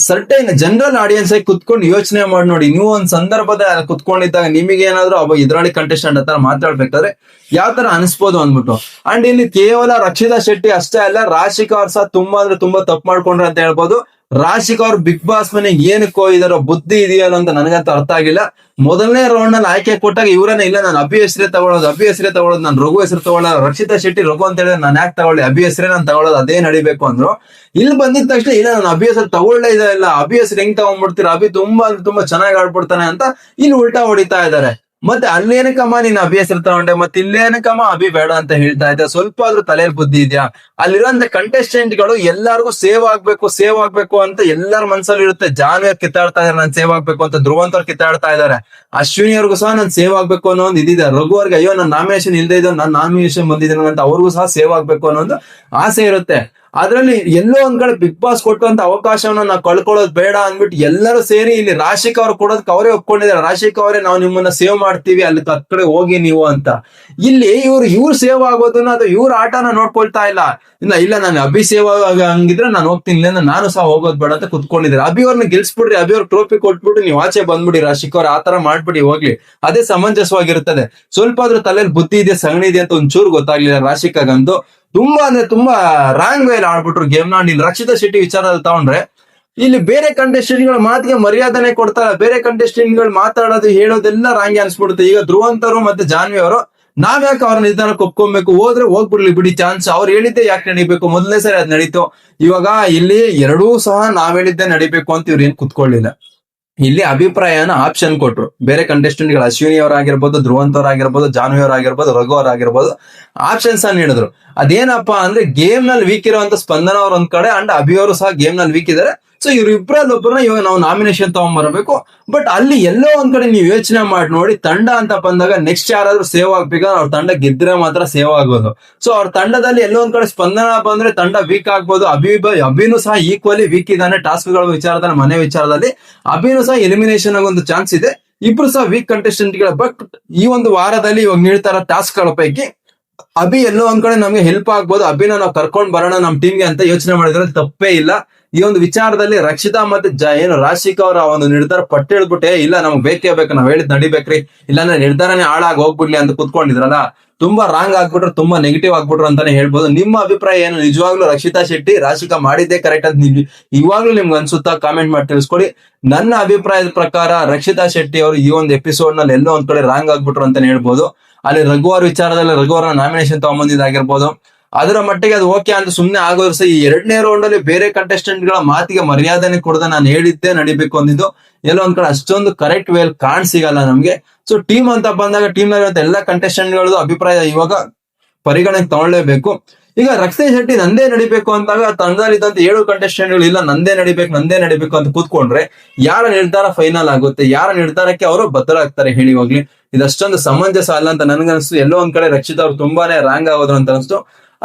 ಸರ್ಟೈನ್ ಜನರಲ್ ಆಡಿಯನ್ಸ್ ಕುತ್ಕೊಂಡು ಯೋಚನೆ ಮಾಡಿ ನೋಡಿ, ನೀವು ಒಂದ್ ಸಂದರ್ಭದ ಕುತ್ಕೊಂಡಿದ್ದಾಗ ನಿಮಗೆ ಏನಾದ್ರು ಇದ್ರಲ್ಲಿ ಕಂಟೆಸ್ಟೆಂಟ್ ಹತ್ರ ಮಾತಾಡ್ಬೇಕಾದ್ರೆ ಯಾವ ತರ ಅನಿಸ್ಬೋದು ಅಂದ್ಬಿಟ್ಟು. ಅಂಡ್ ಇಲ್ಲಿ ಕೇವಲ ರಕ್ಷಿತಾ ಶೆಟ್ಟಿ ಅಷ್ಟೇ ಅಲ್ಲ, ರಾಶಿಕಾ ಅವ್ರ ಸಹ ತುಂಬಾ ಅಂದ್ರೆ ತುಂಬಾ ತಪ್ಪು ಮಾಡ್ಕೊಂಡ್ರೆ ಅಂತ ಹೇಳ್ಬೋದು. ರಾಶಿಕಾ ಅವ್ರು ಬಿಗ್ ಬಾಸ್ ಮನೆಗೆ ಏನಕ್ಕೋ ಇದರ ಬುದ್ಧಿ ಇದೆಯಲ್ಲ ಅಂತ ನನಗಂತೂ ಅರ್ಥ ಆಗಿಲ್ಲ. ಮೊದಲನೇ ರೌಂಡ್ನಲ್ಲಿ ಆಯ್ಕೆ ಕೊಟ್ಟಾಗ ಇವರನ್ನ ಇಲ್ಲ, ನಾನು ಅಭಿ ಹೆಸರೇ ತಗೊಳ್ಳೋದು ಅಭಿ ಹೆಸರೇ ತಗೊಳ್ಳೋದು, ನಾನು ರಘು ಹೆಸರು ತಗೊಳ್ಳೋದು, ರಕ್ಷಿತಾ ಶೆಟ್ಟಿ, ರಘು ಅಂತ ಹೇಳಿದ್ರೆ ನಾನು ಯಾಕೆ ತಗೊಳ್ಳಿ ಅಭಿ ಹೆಸರೇ ನಾನು ತಗೊಳ್ಳೋದು, ಅದೇ ನಡಿಬೇಕು ಅಂದ್ರು. ಇಲ್ಲಿ ಬಂದಿದ ತಕ್ಷಣ, ಇಲ್ಲ, ನಾನು ಅಭಿ ಹೆಸರು ತಗೊಳ್ಳೇ ಇದೆ ಇಲ್ಲ ಅಭಿ ಹೆಸರು ಹೆಂಗ್ ತಗೊಂಡ್ಬಿಡ್ತೀರಾ ಅಭಿ ತುಂಬಾ ಅಂದ್ರೆ ತುಂಬಾ ಚೆನ್ನಾಗಿ ಆಡ್ಬಿಡ್ತಾನೆ ಅಂತ ಇಲ್ಲಿ ಉಲ್ಟಾ ಹೊಡಿತಾ ಇದ್ದಾರೆ. ಮತ್ತೆ ಅಲ್ಲೇನಕಮ್ಮ ನೀನ್ ಅಭಿ ಹೆಸರು ತಗೊಂಡೆ ಮತ್ತೆ ಇಲ್ಲೇನಕಮ್ಮ ಅಭಿ ಬೇಡ ಅಂತ ಹೇಳ್ತಾ ಇದ್ದೆ. ಸ್ವಲ್ಪ ಆದ್ರೂ ತಲೆಯಲ್ಲಿ ಬುದ್ಧಿ ಇದೆಯಾ? ಅಲ್ಲಿರೋಂತ ಕಂಟೆಸ್ಟೆಂಟ್ಗಳು ಎಲ್ಲಾರ್ಗು ಸೇವ್ ಆಗ್ಬೇಕು ಸೇವ್ ಆಗ್ಬೇಕು ಅಂತ ಎಲ್ಲರ ಮನ್ಸಲ್ಲಿ ಇರುತ್ತೆ. ಜಾನ್ವಿಯರ್ ಕಿತ್ತಾಡ್ತಾ ಇದಾರೆ, ನಾನು ಸೇವ್ ಆಗ್ಬೇಕು ಅಂತ ಧ್ರುವಂತವ್ರು ಕಿತ್ತಾಡ್ತಾ ಇದಾರೆ. ಅಶ್ವಿನಿ ಅವ್ರಿಗೂ ಸಹ ನಾನು ಸೇವ್ ಆಗ್ಬೇಕು ಅನ್ನೋ ಒಂದು ಇದಿದೆ. ರಘು ಅವ್ರಿಗೆ, ಅಯ್ಯೋ ನನ್ನ ನಾಮಿನೇಷನ್ ಇಲ್ಲದೆ ಇದ್ದೋ ನಾನು ನಾಮಿನೇಷನ್ ಬಂದಿದ್ದೀನಿ ಅಂತ ಅವ್ರಿಗೂ ಸಹ ಸೇವ್ ಆಗ್ಬೇಕು ಅನ್ನೋ ಒಂದು ಆಸೆ ಇರುತ್ತೆ. ಅದ್ರಲ್ಲಿ ಎಲ್ಲೋ ಒಂದ್ ಕಡೆ ಬಿಗ್ ಬಾಸ್ ಕೊಟ್ಟಂತ ಅವಕಾಶವನ್ನ ನಾವು ಕಳ್ಕೊಳ್ಳೋದು ಬೇಡ ಅಂದ್ಬಿಟ್ಟು ಎಲ್ಲರೂ ಸೇರಿ ಇಲ್ಲಿ ರಾಶಿಕ್ ಅವ್ರು ಕೊಡೋದಕ್ಕೆ ಅವರೇ ಒಪ್ಕೊಂಡಿದ್ದಾರೆ. ರಾಶಿಕ್ ಅವರೇ ನಾವು ನಿಮ್ಮನ್ನ ಸೇವ್ ಮಾಡ್ತೀವಿ, ಅಲ್ಲಿ ಕಡೆ ಹೋಗಿ ನೀವು ಅಂತ. ಇಲ್ಲಿ ಇವ್ರು ಇವ್ರು ಸೇವ್ ಆಗೋದನ್ನ ಅದು ಇವ್ರ ಆಟನ ನೋಡ್ಕೊಳ್ತಾ ಇಲ್ಲ. ಇಲ್ಲ ಇಲ್ಲ, ನಾನು ಅಭಿ ಸೇವ್ ಹಂಗಿದ್ರೆ ನಾನು ಹೋಗ್ತೀನಿ ಇಲ್ಲ ನಾನು ಸಹ ಹೋಗೋದ್ ಬೇಡ ಅಂತ ಕುತ್ಕೊಂಡಿದ್ದಾರೆ. ಅಭಿ ಅವ್ರನ್ನ ಗೆಲ್ಸ್ಬಿಡ್ರಿ, ಅಭಿ ಅವ್ರ ಟ್ರೋಫಿ ಕೊಟ್ಬಿಟ್ಟು ನೀವು ಆಚೆ ಬಂದ್ಬಿಡಿ ರಾಶಿಕ್ ಅವ್ರ ಆತರ ಮಾಡ್ಬಿಡಿ, ಹೋಗ್ಲಿ. ಅದೇ ಸಮಂಜಸವಾಗಿರುತ್ತದೆ. ಸ್ವಲ್ಪ ಆದ್ರೂ ತಲೆಯಲ್ಲಿ ಬುದ್ಧಿ ಇದೆ, ಸಗಣಿ ಇದೆ ಅಂತ ಒಂಚೂರು ಗೊತ್ತಾಗ್ಲಿಲ್ಲ ರಾಶಿಕಾಗಂತೂ ತುಂಬಾ ಅಂದ್ರೆ ತುಂಬಾ ರಾಂಗ್ ವೇಲ್ ಆಡ್ಬಿಟ್ರು ಗೇಮ್ನ. ಇಲ್ಲಿ ರಕ್ಷಿತಾ ಶೆಟ್ಟಿ ವಿಚಾರದಲ್ಲಿ ತಗೊಂಡ್ರೆ, ಇಲ್ಲಿ ಬೇರೆ ಕಂಟೆಸ್ಟೆಂಟ್ಗಳ ಮಾತಿಗೆ ಮರ್ಯಾದನೆ ಕೊಡ್ತಾರ ಬೇರೆ ಕಂಟೆಸ್ಟೆಂಟ್ಗಳು ಮಾತಾಡೋದು, ಹೇಳೋದೆಲ್ಲ ರಾಂಗ್ ಅನ್ಸ್ಬಿಡುತ್ತೆ. ಈಗ ಧ್ರುವಂತರು ಮತ್ತೆ ಜಾನ್ವಿ ಅವರು, ನಾವ್ಯಾಕೆ ಅವ್ರ ನಿರ್ಧಾರ ಒಪ್ಕೊಬೇಕು ಹೋದ್ರೆ ಹೋಗ್ಬಿಡ್ಲಿ ಬಿಡಿ ಚಾನ್ಸ್ ಅವ್ರು ಹೇಳಿದ್ದೆ ಯಾಕೆ ನಡಿಬೇಕು? ಮೊದಲನೇ ಸರಿ ಅದ್ ನಡೀತು. ಇವಾಗ ಇಲ್ಲಿ ಎರಡೂ ಸಹ ನಾವ್ ಹೇಳಿದ್ದೆ ನಡಿಬೇಕು ಅಂತ ಇವ್ರು ಏನ್ ಕುತ್ಕೊಳ್ಳಿಲ್ಲ. ಇಲ್ಲಿ ಅಭಿಪ್ರಾಯನ ಆಪ್ಷನ್ ಕೊಟ್ರು. ಬೇರೆ ಕಂಟೆಸ್ಟೆಂಟ್ಗಳು ಅಶ್ವಿನಿ ಅವರಾಗಿರ್ಬೋದು, ಧ್ರುವಂತ್ ಅವರಾಗಿರ್ಬೋದು, ಜಾನ್ವಿ ಅವರಾಗಿರ್ಬೋದು, ರಘು ಅವರಾಗಿರ್ಬೋದು ಆಪ್ಷನ್ಸ್ ಅನ್ನ ನೀಡಿದ್ರು ಅದೇನಪ್ಪಾ ಅಂದ್ರೆ ಗೇಮ್ನಲ್ಲಿ ವೀಕ್ ಇರುವಂತ ಸ್ಪಂದನ ಅವ್ರ ಒಂದ್ ಕಡೆ ಅಂಡ್ ಅಭಿ ಅವರು ಸಹ ಗೇಮ್ನಲ್ಲಿ ವೀಕ್ ಇದಾರೆ ಸೊ ಇವ್ರ ಇಬ್ಬರಲ್ಲಿ ಒಬ್ಬರನ್ನ ಇವಾಗ ನಾವು ನಾಮಿನೇಷನ್ ತಗೊಂಡ್ಬರ್ಬೇಕು ಬಟ್ ಅಲ್ಲಿ ಎಲ್ಲೋ ಒಂದ್ ಕಡೆ ನೀವು ಯೋಚನೆ ಮಾಡಿ ನೋಡಿ, ತಂಡ ಅಂತ ಬಂದಾಗ ನೆಕ್ಸ್ಟ್ ಯಾರಾದ್ರೂ ಸೇವ್ ಆಗ್ಬೇಕಾದ್ರೆ ಅವ್ರ ತಂಡ ಗೆದ್ರೆ ಮಾತ್ರ ಸೇವ್ ಆಗೋದು. ಸೊ ಅವ್ರ ತಂಡದಲ್ಲಿ ಎಲ್ಲೋ ಒಂದ್ ಕಡೆ ಸ್ಪಂದನ ಬಂದ್ರೆ ತಂಡ ವೀಕ್ ಆಗ್ಬೋದು. ಅಭಿ ಅಭಿನೂ ಸಹ ಈಕ್ವಲಿ ವೀಕ್ ಇದ್ದಾನೆ. ಟಾಸ್ಕ್ಗಳ ವಿಚಾರದಲ್ಲಿ, ಮನೆ ವಿಚಾರದಲ್ಲಿ ಅಭಿನೂ ಸಹ ಎಲಿಮಿನೇಷನ್ ಒಂದು ಚಾನ್ಸ್ ಇದೆ. ಇಬ್ರು ಸಹ ವೀಕ್ ಕಂಟೆಸ್ಟೆಂಟ್ಗಳ. ಬಟ್ ಈ ಒಂದು ವಾರದಲ್ಲಿ ಇವಾಗ ನೀಡ್ತಾರ ಟಾಸ್ಕ್ಗಳ ಪೈಕಿ ಅಭಿ ಎಲ್ಲೋ ಒಂದ್ ಕಡೆ ನಮ್ಗೆ ಹೆಲ್ಪ್ ಆಗ್ಬೋದು. ಅಭಿನ ನಾವು ಕರ್ಕೊಂಡ್ ಬರೋಣ ನಮ್ ಟೀಮ್ಗೆ ಅಂತ ಯೋಚನೆ ಮಾಡಿದ್ರೆ ತಪ್ಪೇ ಇಲ್ಲ. ಈ ಒಂದು ವಿಚಾರದಲ್ಲಿ ರಕ್ಷಿತಾ ಮತ್ತೆ ಜ ಏನು ರಾಶಿಕಾ ಅವರ ಒಂದು ನಿರ್ಧಾರ ಪಟ್ಟು ಹೇಳ್ಬಿಟ್ಟೆ ಇಲ್ಲ, ನಮ್ಗೆ ಬೇಕೇ ಬೇಕು, ನಾವ್ ಹೇಳಿದ್ ನಡಿಬೇಕ್ರಿ. ಇಲ್ಲಾಂದ್ರೆ ನಿರ್ಧಾರನೇ ಹಾಳಾಗಿ ಹೋಗ್ಬಿಡ್ಲಿ ಅಂತ ಕುತ್ಕೊಂಡಿದ್ರಲ್ಲ, ತುಂಬಾ ರಾಂಗ್ ಆಗ್ಬಿಟ್ರು, ತುಂಬಾ ನೆಗೆಟಿವ್ ಆಗ್ಬಿಟ್ರು ಅಂತಾನೆ ಹೇಳ್ಬೋದು. ನಿಮ್ಮ ಅಭಿಪ್ರಾಯ ಏನು? ನಿಜವಾಗ್ಲೂ ರಕ್ಷಿತಾ ಶೆಟ್ಟಿ ರಾಶಿಕಾ ಮಾಡಿದ್ದೇ ಕರೆಕ್ಟ್ ಅಂತ ನೀವು ಇವಾಗ್ಲೂ ನಿಮ್ಗೆ ಅನ್ಸುತ್ತಾ? ಕಾಮೆಂಟ್ ಮಾಡಿ ತಿಳಿಸ್ಕೊಡಿ. ನನ್ನ ಅಭಿಪ್ರಾಯದ ಪ್ರಕಾರ ರಕ್ಷಿತಾ ಶೆಟ್ಟಿ ಅವರು ಈ ಒಂದು ಎಪಿಸೋಡ್ನಲ್ಲಿ ಎಲ್ಲೋ ಒಂದ್ ಕಡೆ ರಾಂಗ್ ಆಗ್ಬಿಟ್ರು ಅಂತಾನೆ ಹೇಳ್ಬೋದು. ಅಲ್ಲಿ ರಘುವರ್ ವಿಚಾರದಲ್ಲಿ ರಘುವರ ನಾಮಿನೇಷನ್ ತಗೊಂಬಂದಿದ್ದಾಗಿರ್ಬೋದು. ಅದರ ಮಟ್ಟಿಗೆ ಅದು ಓಕೆ ಅಂತ ಸುಮ್ನೆ ಆಗೋದ್ರ ಸಹ ಈ ಎರಡನೇ ರೌಂಡ್ ಅಲ್ಲಿ ಬೇರೆ ಕಂಟೆಸ್ಟೆಂಟ್ಗಳ ಮಾತಿಗೆ ಮರ್ಯಾದನೆ ಕೊಡದ ನಾನು ಹೇಳಿದ್ದೆ ನಡಿಬೇಕು ಅಂದಿದ್ದು, ಎಲ್ಲೋ ಒಂದ್ ಕಡೆ ಅಷ್ಟೊಂದು ಕರೆಕ್ಟ್ ವೇಲ್ ಕಾಣ್ ಸಿಗಲ್ಲ ನಮ್ಗೆ. ಸೊ ಟೀಮ್ ಅಂತ ಬಂದಾಗ ಟೀಮ್ನಲ್ಲಿ ಎಲ್ಲ ಕಂಟೆಸ್ಟೆಂಟ್ ಗಳದ್ದು ಅಭಿಪ್ರಾಯ ಇವಾಗ ಪರಿಗಣನೆಗೆ ತಗೊಳ್ಳೇಬೇಕು. ಈಗ ರಕ್ಷಿತಾ ಶೆಟ್ಟಿ ನಂದೇ ನಡಿಬೇಕು ಅಂದಾಗ ತಂಡದಲ್ಲಿ ಇದ್ದಂತ ಏಳು ಕಂಟೆಸ್ಟೆಂಟ್ಗಳು ಇಲ್ಲ, ನಂದೇ ನಡಿಬೇಕು ನಂದೇ ನಡಿಬೇಕು ಅಂತ ಕೂತ್ಕೊಂಡ್ರೆ ಯಾರ ನಿರ್ಧಾರ ಫೈನಲ್ ಆಗುತ್ತೆ, ಯಾರ ನಿರ್ಧಾರಕ್ಕೆ ಅವರು ಬದಲಾಗ್ತಾರೆ ಹೇಳಿ ಹೋಗ್ಲಿ. ಇದಷ್ಟೊಂದು ಸಮಂಜಸ ಅಲ್ಲ ಅಂತ ನನ್ಗನ್ಸ್ತು ಎಲ್ಲೋ ಒಂದ್ ಕಡೆ ರಕ್ಷಿತ್ ಅವ್ರು ತುಂಬಾನೇ ರಾಂಗ್ ಆಗೋದ್ರು ಅಂತ ಅನ್ಸ್ತು.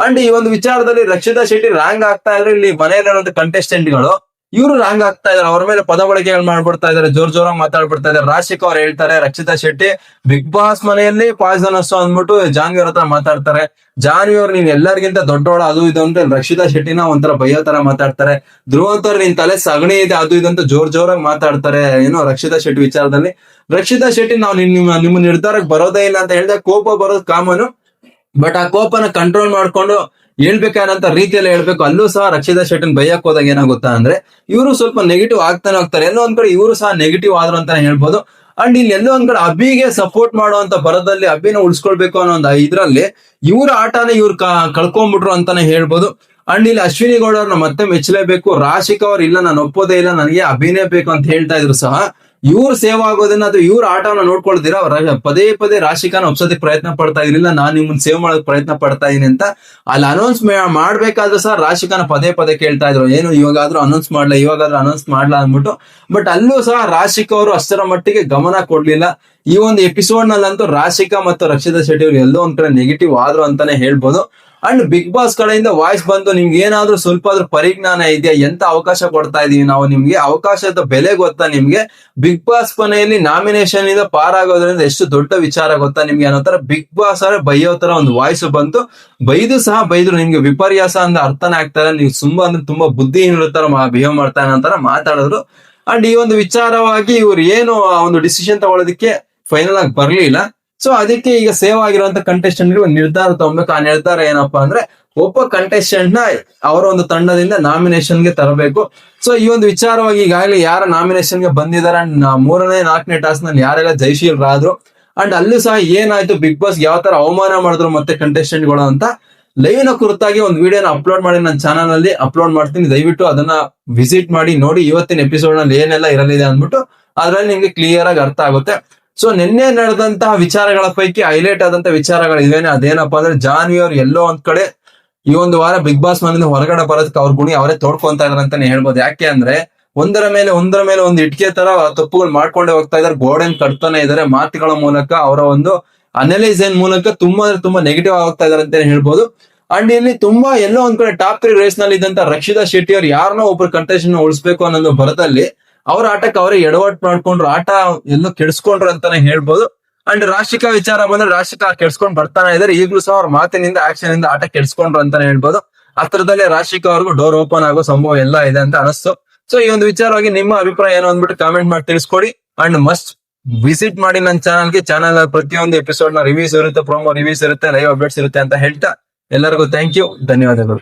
ಅಂಡ್ ಈ ಒಂದು ವಿಚಾರದಲ್ಲಿ ರಕ್ಷಿತಾ ಶೆಟ್ಟಿ ರಾಂಗ್ ಆಗ್ತಾ ಇದ್ರೆ ಇಲ್ಲಿ ಮನೆಯಲ್ಲಿರುವಂತ ಕಂಟೆಸ್ಟೆಂಟ್ಗಳು, ಇವರು ರಾಂಗ್ ಆಗ್ತಾ ಇದಾರೆ ಅವ್ರ ಮೇಲೆ ಪದ ಬಳಕೆಗಳು ಮಾಡ್ಬಿಡ್ತಾ ಇದಾರೆ ಜೋರ್ ಜೋರಾಗಿ ಮಾತಾಡ್ಬಿಡ್ತಾ ಇದಾರೆ ರಾಶಿಕ್ ಅವ್ರು ಹೇಳ್ತಾರೆ, ರಕ್ಷಿತಾ ಶೆಟ್ಟಿ ಬಿಗ್ ಬಾಸ್ ಮನೆಯಲ್ಲಿ ಪಾಯ್ಸನಸ್ ಅಂದ್ಬಿಟ್ಟು ಜಾನ್ವಿ ಅವ್ರ ಹತ್ರ ಮಾತಾಡ್ತಾರೆ. ಜಾನ್ವಿ ಅವ್ರು, ನೀನ್ ಎಲ್ಲರಿಗಿಂತ ದೊಡ್ಡವಳ ಅದು ಇದು ಅಂತ ರಕ್ಷಿತಾ ಶೆಟ್ಟಿನ ಒಂಥರ ಭಯ ತರ ಮಾತಾಡ್ತಾರೆ. ಧ್ರುವಂತವ್ರು ನಿನ್ ತಲೆ ಸಗಣಿ ಇದೆ, ಅದು ಇದು ಅಂತ ಜೋರ್ ಜೋರಾಗಿ ಮಾತಾಡ್ತಾರೆ. ಏನೋ ರಕ್ಷಿತಾ ಶೆಟ್ಟಿ ವಿಚಾರದಲ್ಲಿ. ರಕ್ಷಿತಾ ಶೆಟ್ಟಿ, ನಾವು ನಿಮ್ಮ ನಿಮ್ಮ ನಿರ್ಧಾರಕ್ಕೆ ಬರೋದೇ ಇಲ್ಲ ಅಂತ ಹೇಳಿದಾಗ ಕೋಪ ಬರೋದು ಕಾಮನು. ಬಟ್ ಆ ಕೋಪನ ಕಂಟ್ರೋಲ್ ಮಾಡ್ಕೊಂಡು ಹೇಳ್ಬೇಕಾದಂತ ರೀತಿಯಲ್ಲಿ ಹೇಳ್ಬೇಕು, ಅಲ್ಲೂ ಸಹ ರಕ್ಷಿತಾ ಶೆಟ್ಟಿನ ಬೈಯಕ್ ಹೋದಾಗ ಏನಾಗುತ್ತಾ ಅಂದ್ರೆ, ಇವರು ಸ್ವಲ್ಪ ನೆಗೆಟಿವ್ ಆಗ್ತಾನೆ ಹೋಗ್ತಾರೆ. ಎಲ್ಲೋ ಒಂದ್ ಕಡೆ ಇವರು ಸಹ ನೆಗೆಟಿವ್ ಆದ್ರು ಅಂತಾನೆ ಹೇಳ್ಬೋದು. ಅಂಡ್ ಇಲ್ಲಿ ಎಲ್ಲೋ ಒಂದ್ ಕಡೆ ಅಭಿಗೆ ಸಪೋರ್ಟ್ ಮಾಡುವಂತ ಬರದಲ್ಲಿ ಅಭಿನ ಉಳಿಸ್ಕೊಳ್ಬೇಕು ಅನ್ನೋ ಒಂದು ಇದ್ರಲ್ಲಿ ಇವ್ರ ಆಟನ ಇವ್ರು ಕಳ್ಕೊಂಡ್ಬಿಟ್ರು ಅಂತಾನೆ ಹೇಳ್ಬೋದು. ಅಂಡ್ ಇಲ್ಲಿ ಅಶ್ವಿನಿ ಗೌಡ ಅವ್ರನ್ನ ಮತ್ತೆ ಮೆಚ್ಚಲೇಬೇಕು. ರಾಶಿಕ್ ಅವ್ರು ಇಲ್ಲ, ನಾನು ಒಪ್ಪೋದೇ ಇಲ್ಲ, ನನಗೆ ಅಭಿನಯ ಬೇಕು ಅಂತ ಹೇಳ್ತಾ ಇದ್ರು ಸಹ. ಇವ್ರು ಸೇವ್ ಆಗೋದನ್ನ ಅದು ಇವ್ರ ಆಟವನ್ನ ನೋಡ್ಕೊಳ್ದಿರ, ಅವ್ರ ಪದೇ ಪದೇ ರಾಶಿಕಾನ ಒಪ್ಸೋದಕ್ಕೆ ಪ್ರಯತ್ನ ಪಡ್ತಾ ಇರಲಿಲ್ಲ ನಾನು ನಿಮ್ಮನ್ನ ಸೇವ್ ಮಾಡೋಕೆ ಪ್ರಯತ್ನ ಪಡ್ತಾ ಇದೀನಿ ಅಂತ ಅಲ್ಲಿ ಅನೌನ್ಸ್ ಮಾಡ್ಬೇಕಾದ್ರೂ ಸಹ ರಾಶಿಕಾನ ಪದೇ ಪದೇ ಕೇಳ್ತಾ ಇದ್ರು. ಏನು ಇವಾಗಾದ್ರೂ ಅನೌನ್ಸ್ ಮಾಡ್ಲಾ, ಇವಾಗಾದ್ರೂ ಅನೌನ್ಸ್ ಮಾಡ್ಲಾ ಅಂದ್ಬಿಟ್ಟು ಬಟ್ ಅಲ್ಲೂ ಸಹ ರಾಶಿಕ್ ಅವರು ಅಷ್ಟರ ಮಟ್ಟಿಗೆ ಗಮನ ಕೊಡ್ಲಿಲ್ಲ. ಈ ಒಂದು ಎಪಿಸೋಡ್ ನಲ್ಲಂತೂ ರಾಶಿಕಾ ಮತ್ತು ರಕ್ಷಿತಾ ಶೆಟ್ಟಿ ಅವರು ಎಲ್ಲೋ ಒಂದ್ ಕಡೆ ನೆಗೆಟಿವ್ ಆದ್ರು ಅಂತಾನೆ ಹೇಳ್ಬೋದು. ಅಂಡ್ ಬಿಗ್ ಬಾಸ್ ಕಡೆಯಿಂದ ವಾಯ್ಸ್ ಬಂದು ನಿಮ್ಗೆ ಏನಾದ್ರೂ ಸ್ವಲ್ಪ ಆದ್ರೂ ಪರಿಜ್ಞಾನ ಇದೆಯಾ? ಎಂತ ಅವಕಾಶ ಕೊಡ್ತಾ ಇದೀವಿ ನಾವು ನಿಮ್ಗೆ? ಅವಕಾಶದ ಬೆಲೆ ಗೊತ್ತಾ ನಿಮ್ಗೆ? ಬಿಗ್ ಬಾಸ್ ಮನೆಯಲ್ಲಿ ನಾಮಿನೇಷನ್ ಇಂದ ಪಾರಾಗೋದ್ರಿಂದ ಎಷ್ಟು ದೊಡ್ಡ ವಿಚಾರ ಗೊತ್ತಾ ನಿಮ್ಗೆ ಅನ್ನೋ ತರ ಬಿಗ್ ಬಾಸ್ ಅವರ ಬೈಯೋ ತರ ಒಂದು ವಾಯ್ಸ್ ಬಂತು. ಬೈದು ಸಹ ಬೈದ್ರು, ನಿಮ್ಗೆ ವಿಪರ್ಯಾಸ ಅಂತ ಅರ್ಥನೇ ಆಗ್ತಾರೆ ನೀವು ತುಂಬಾ ಅಂದ್ರೆ ತುಂಬಾ ಬುದ್ಧಿ ತರ ಬಿಹೇವ್ ಮಾಡ್ತಾನೆ ಅಂತಾರ ಮಾತಾಡಿದ್ರು. ಅಂಡ್ ಈ ಒಂದು ವಿಚಾರವಾಗಿ ಇವ್ರು ಏನು ಒಂದು ಡಿಸಿಷನ್ ತಗೊಳ್ಳೋದಕ್ಕೆ ಫೈನಲ್ ಆಗಿ ಬರ್ಲಿಲ್ಲ. ಸೊ ಅದಕ್ಕೆ ಈಗ ಸೇವ್ ಆಗಿರುವಂತ ಕಂಟೆಸ್ಟೆಂಟ್ ಒಂದು ನಿರ್ಧಾರ ತಗೊಬೇಕು. ಆ ನಿರ್ಧಾರ ಏನಪ್ಪಾ ಅಂದ್ರೆ, ಒಬ್ಬ ಕಂಟೆಸ್ಟೆಂಟ್ನ ಅವರ ಒಂದು ತಂಡದಿಂದ ನಾಮಿನೇಷನ್ಗೆ ತರಬೇಕು. ಸೊ ಈ ಒಂದು ವಿಚಾರವಾಗಿ ಈಗಾಗಲೇ ಯಾರ ನಾಮಿನೇಷನ್ಗೆ ಬಂದಿದ್ದಾರೆ ಅಂಡ್ ಮೂರನೇ, ನಾಲ್ಕನೇ ಟಾಸ್ನಲ್ಲಿ ಯಾರೆಲ್ಲ ಜಯಶೀಲರಾದ್ರು ಅಂಡ್ ಅಲ್ಲೂ ಸಹ ಏನಾಯ್ತು? ಬಿಗ್ ಬಾಸ್ ಯಾವ ತರ ಅವಮಾನ ಮಾಡಿದ್ರು ಮತ್ತೆ ಕಂಟೆಸ್ಟೆಂಟ್ಗಳು ಅಂತ? ಲೈವ್ನ ಕುರಿತಾಗಿ ಒಂದು ವಿಡಿಯೋನ ಅಪ್ಲೋಡ್ ಮಾಡಿ ನನ್ನ ಚಾನಲ್ ಅಲ್ಲಿ ಅಪ್ಲೋಡ್ ಮಾಡ್ತೀನಿ. ದಯವಿಟ್ಟು ಅದನ್ನ ವಿಸಿಟ್ ಮಾಡಿ ನೋಡಿ. ಇವತ್ತಿನ ಎಪಿಸೋಡ್ನಲ್ಲಿ ಏನೆಲ್ಲ ಇರಲಿದೆ ಅಂದ್ಬಿಟ್ಟು ಅದ್ರಲ್ಲಿ ನಿಮ್ಗೆ ಕ್ಲಿಯರ್ ಆಗಿ ಅರ್ಥ ಆಗುತ್ತೆ. ಸೊ ನಿನ್ನೆ ನಡೆದಂತಹ ವಿಚಾರಗಳ ಪೈಕಿ ಹೈಲೈಟ್ ಆದಂತ ವಿಚಾರಗಳು ಇವೇನೆ ಅದೇನಪ್ಪಾ ಅಂದ್ರೆ ಜಾನ್ವಿ ಅವ್ರು ಎಲ್ಲೋ ಒಂದ್ ಕಡೆ ಈ ಒಂದು ವಾರ ಬಿಗ್ ಬಾಸ್ ಮನೆಯಿಂದ ಹೊರಗಡೆ ಬರೋದಕ್ಕೆ ಅವ್ರ ಗುಣಿ ಅವರೇ ತೋಡ್ಕೊಂತ ಇದಾರೆ ಅಂತಾನೆ ಹೇಳ್ಬೋದು. ಯಾಕೆ ಅಂದ್ರೆ ಒಂದರ ಮೇಲೆ ಒಂದರ ಮೇಲೆ ಒಂದು ಇಟ್ಕೆ ತರ ತಪ್ಪುಗಳು ಮಾಡ್ಕೊಂಡೇ ಹೋಗ್ತಾ ಇದಾರೆ. ಗೋಡೆನ್ ಕಟ್ತಾನೆ ಇದಾರೆ. ಮಾತುಗಳ ಮೂಲಕ ಅವರ ಒಂದು ಅನಲೈಸೇನ್ ಮೂಲಕ ತುಂಬಾ ಅಂದ್ರೆ ತುಂಬಾ ನೆಗೆಟಿವ್ ಆಗ್ತಾ ಇದಾರೆ ಅಂತಾನೆ ಹೇಳ್ಬೋದು. ಅಂಡ್ ಇಲ್ಲಿ ತುಂಬಾ ಎಲ್ಲೋ ಒಂದ್ ಕಡೆ ಟಾಪ್ ತ್ರೀ ರೇಸ್ನಲ್ಲಿ ಇದ್ದಂತ ರಕ್ಷಿತಾ ಶೆಟ್ಟಿ ಅವ್ರು ಯಾರನ್ನೋ ಒಬ್ರು ಕಂಟೆಸ್ಟ್ ಉಳಿಸ್ಬೇಕು ಅನ್ನೋ ಭರದಲ್ಲಿ ಅವ್ರ ಆಟಕ್ಕೆ ಅವರೇ ಎಡವಟ್ ಮಾಡ್ಕೊಂಡ್ರು, ಆಟ ಎಲ್ಲೋ ಕೆಡಿಸ್ಕೊಂಡ್ರು ಅಂತಾನೆ ಹೇಳ್ಬೋದು. ಅಂಡ್ ರಾಶಿಕಾ ವಿಚಾರ ಬಂದ್ರೆ ರಾಶಿಕಾ ಕೆಡ್ಸ್ಕೊಂಡ್ ಬರ್ತಾನೆ ಇದಾರೆ. ಈಗಲೂ ಸಹ ಅವ್ರ ಮಾತಿನಿಂದ ಆಕ್ಷನ್ ಇಂದ ಆಟ ಕೆಡ್ಸ್ಕೊಂಡ್ರು ಅಂತಾನೆ ಹೇಳ್ಬೋದು. ಹತ್ರದಲ್ಲೇ ರಾಶಿಕಾ ಅವ್ರಿಗೂ ಡೋರ್ ಓಪನ್ ಆಗೋ ಸಂಭವ ಎಲ್ಲ ಇದೆ ಅಂತ ಅನಿಸ್ತು. ಸೊ ಈ ಒಂದು ವಿಚಾರವಾಗಿ ನಿಮ್ಮ ಅಭಿಪ್ರಾಯ ಏನು ಅಂದ್ಬಿಟ್ಟು ಕಾಮೆಂಟ್ ಮಾಡಿ ತಿಳಿಸ್ಕೊಡಿ. ಅಂಡ್ ಮಸ್ಟ್ ವಿಸಿಟ್ ಮಾಡಿ ನನ್ನ ಚಾನಲ್ಗೆ ಚಾನಲ್ ಪ್ರತಿಯೊಂದು ಎಪಿಸೋಡ್ನ ರಿವ್ಯೂಸ್ ಇರುತ್ತೆ ಪ್ರೊಮೋ ರಿವ್ಯೂಸ್ ಇರುತ್ತೆ ಲೈವ್ ಅಪ್ಡೇಟ್ಸ್ ಇರುತ್ತೆ ಅಂತ ಹೇಳ್ತಾ ಎಲ್ಲರಿಗೂ ಥ್ಯಾಂಕ್ ಯು ಧನ್ಯವಾದಗಳು.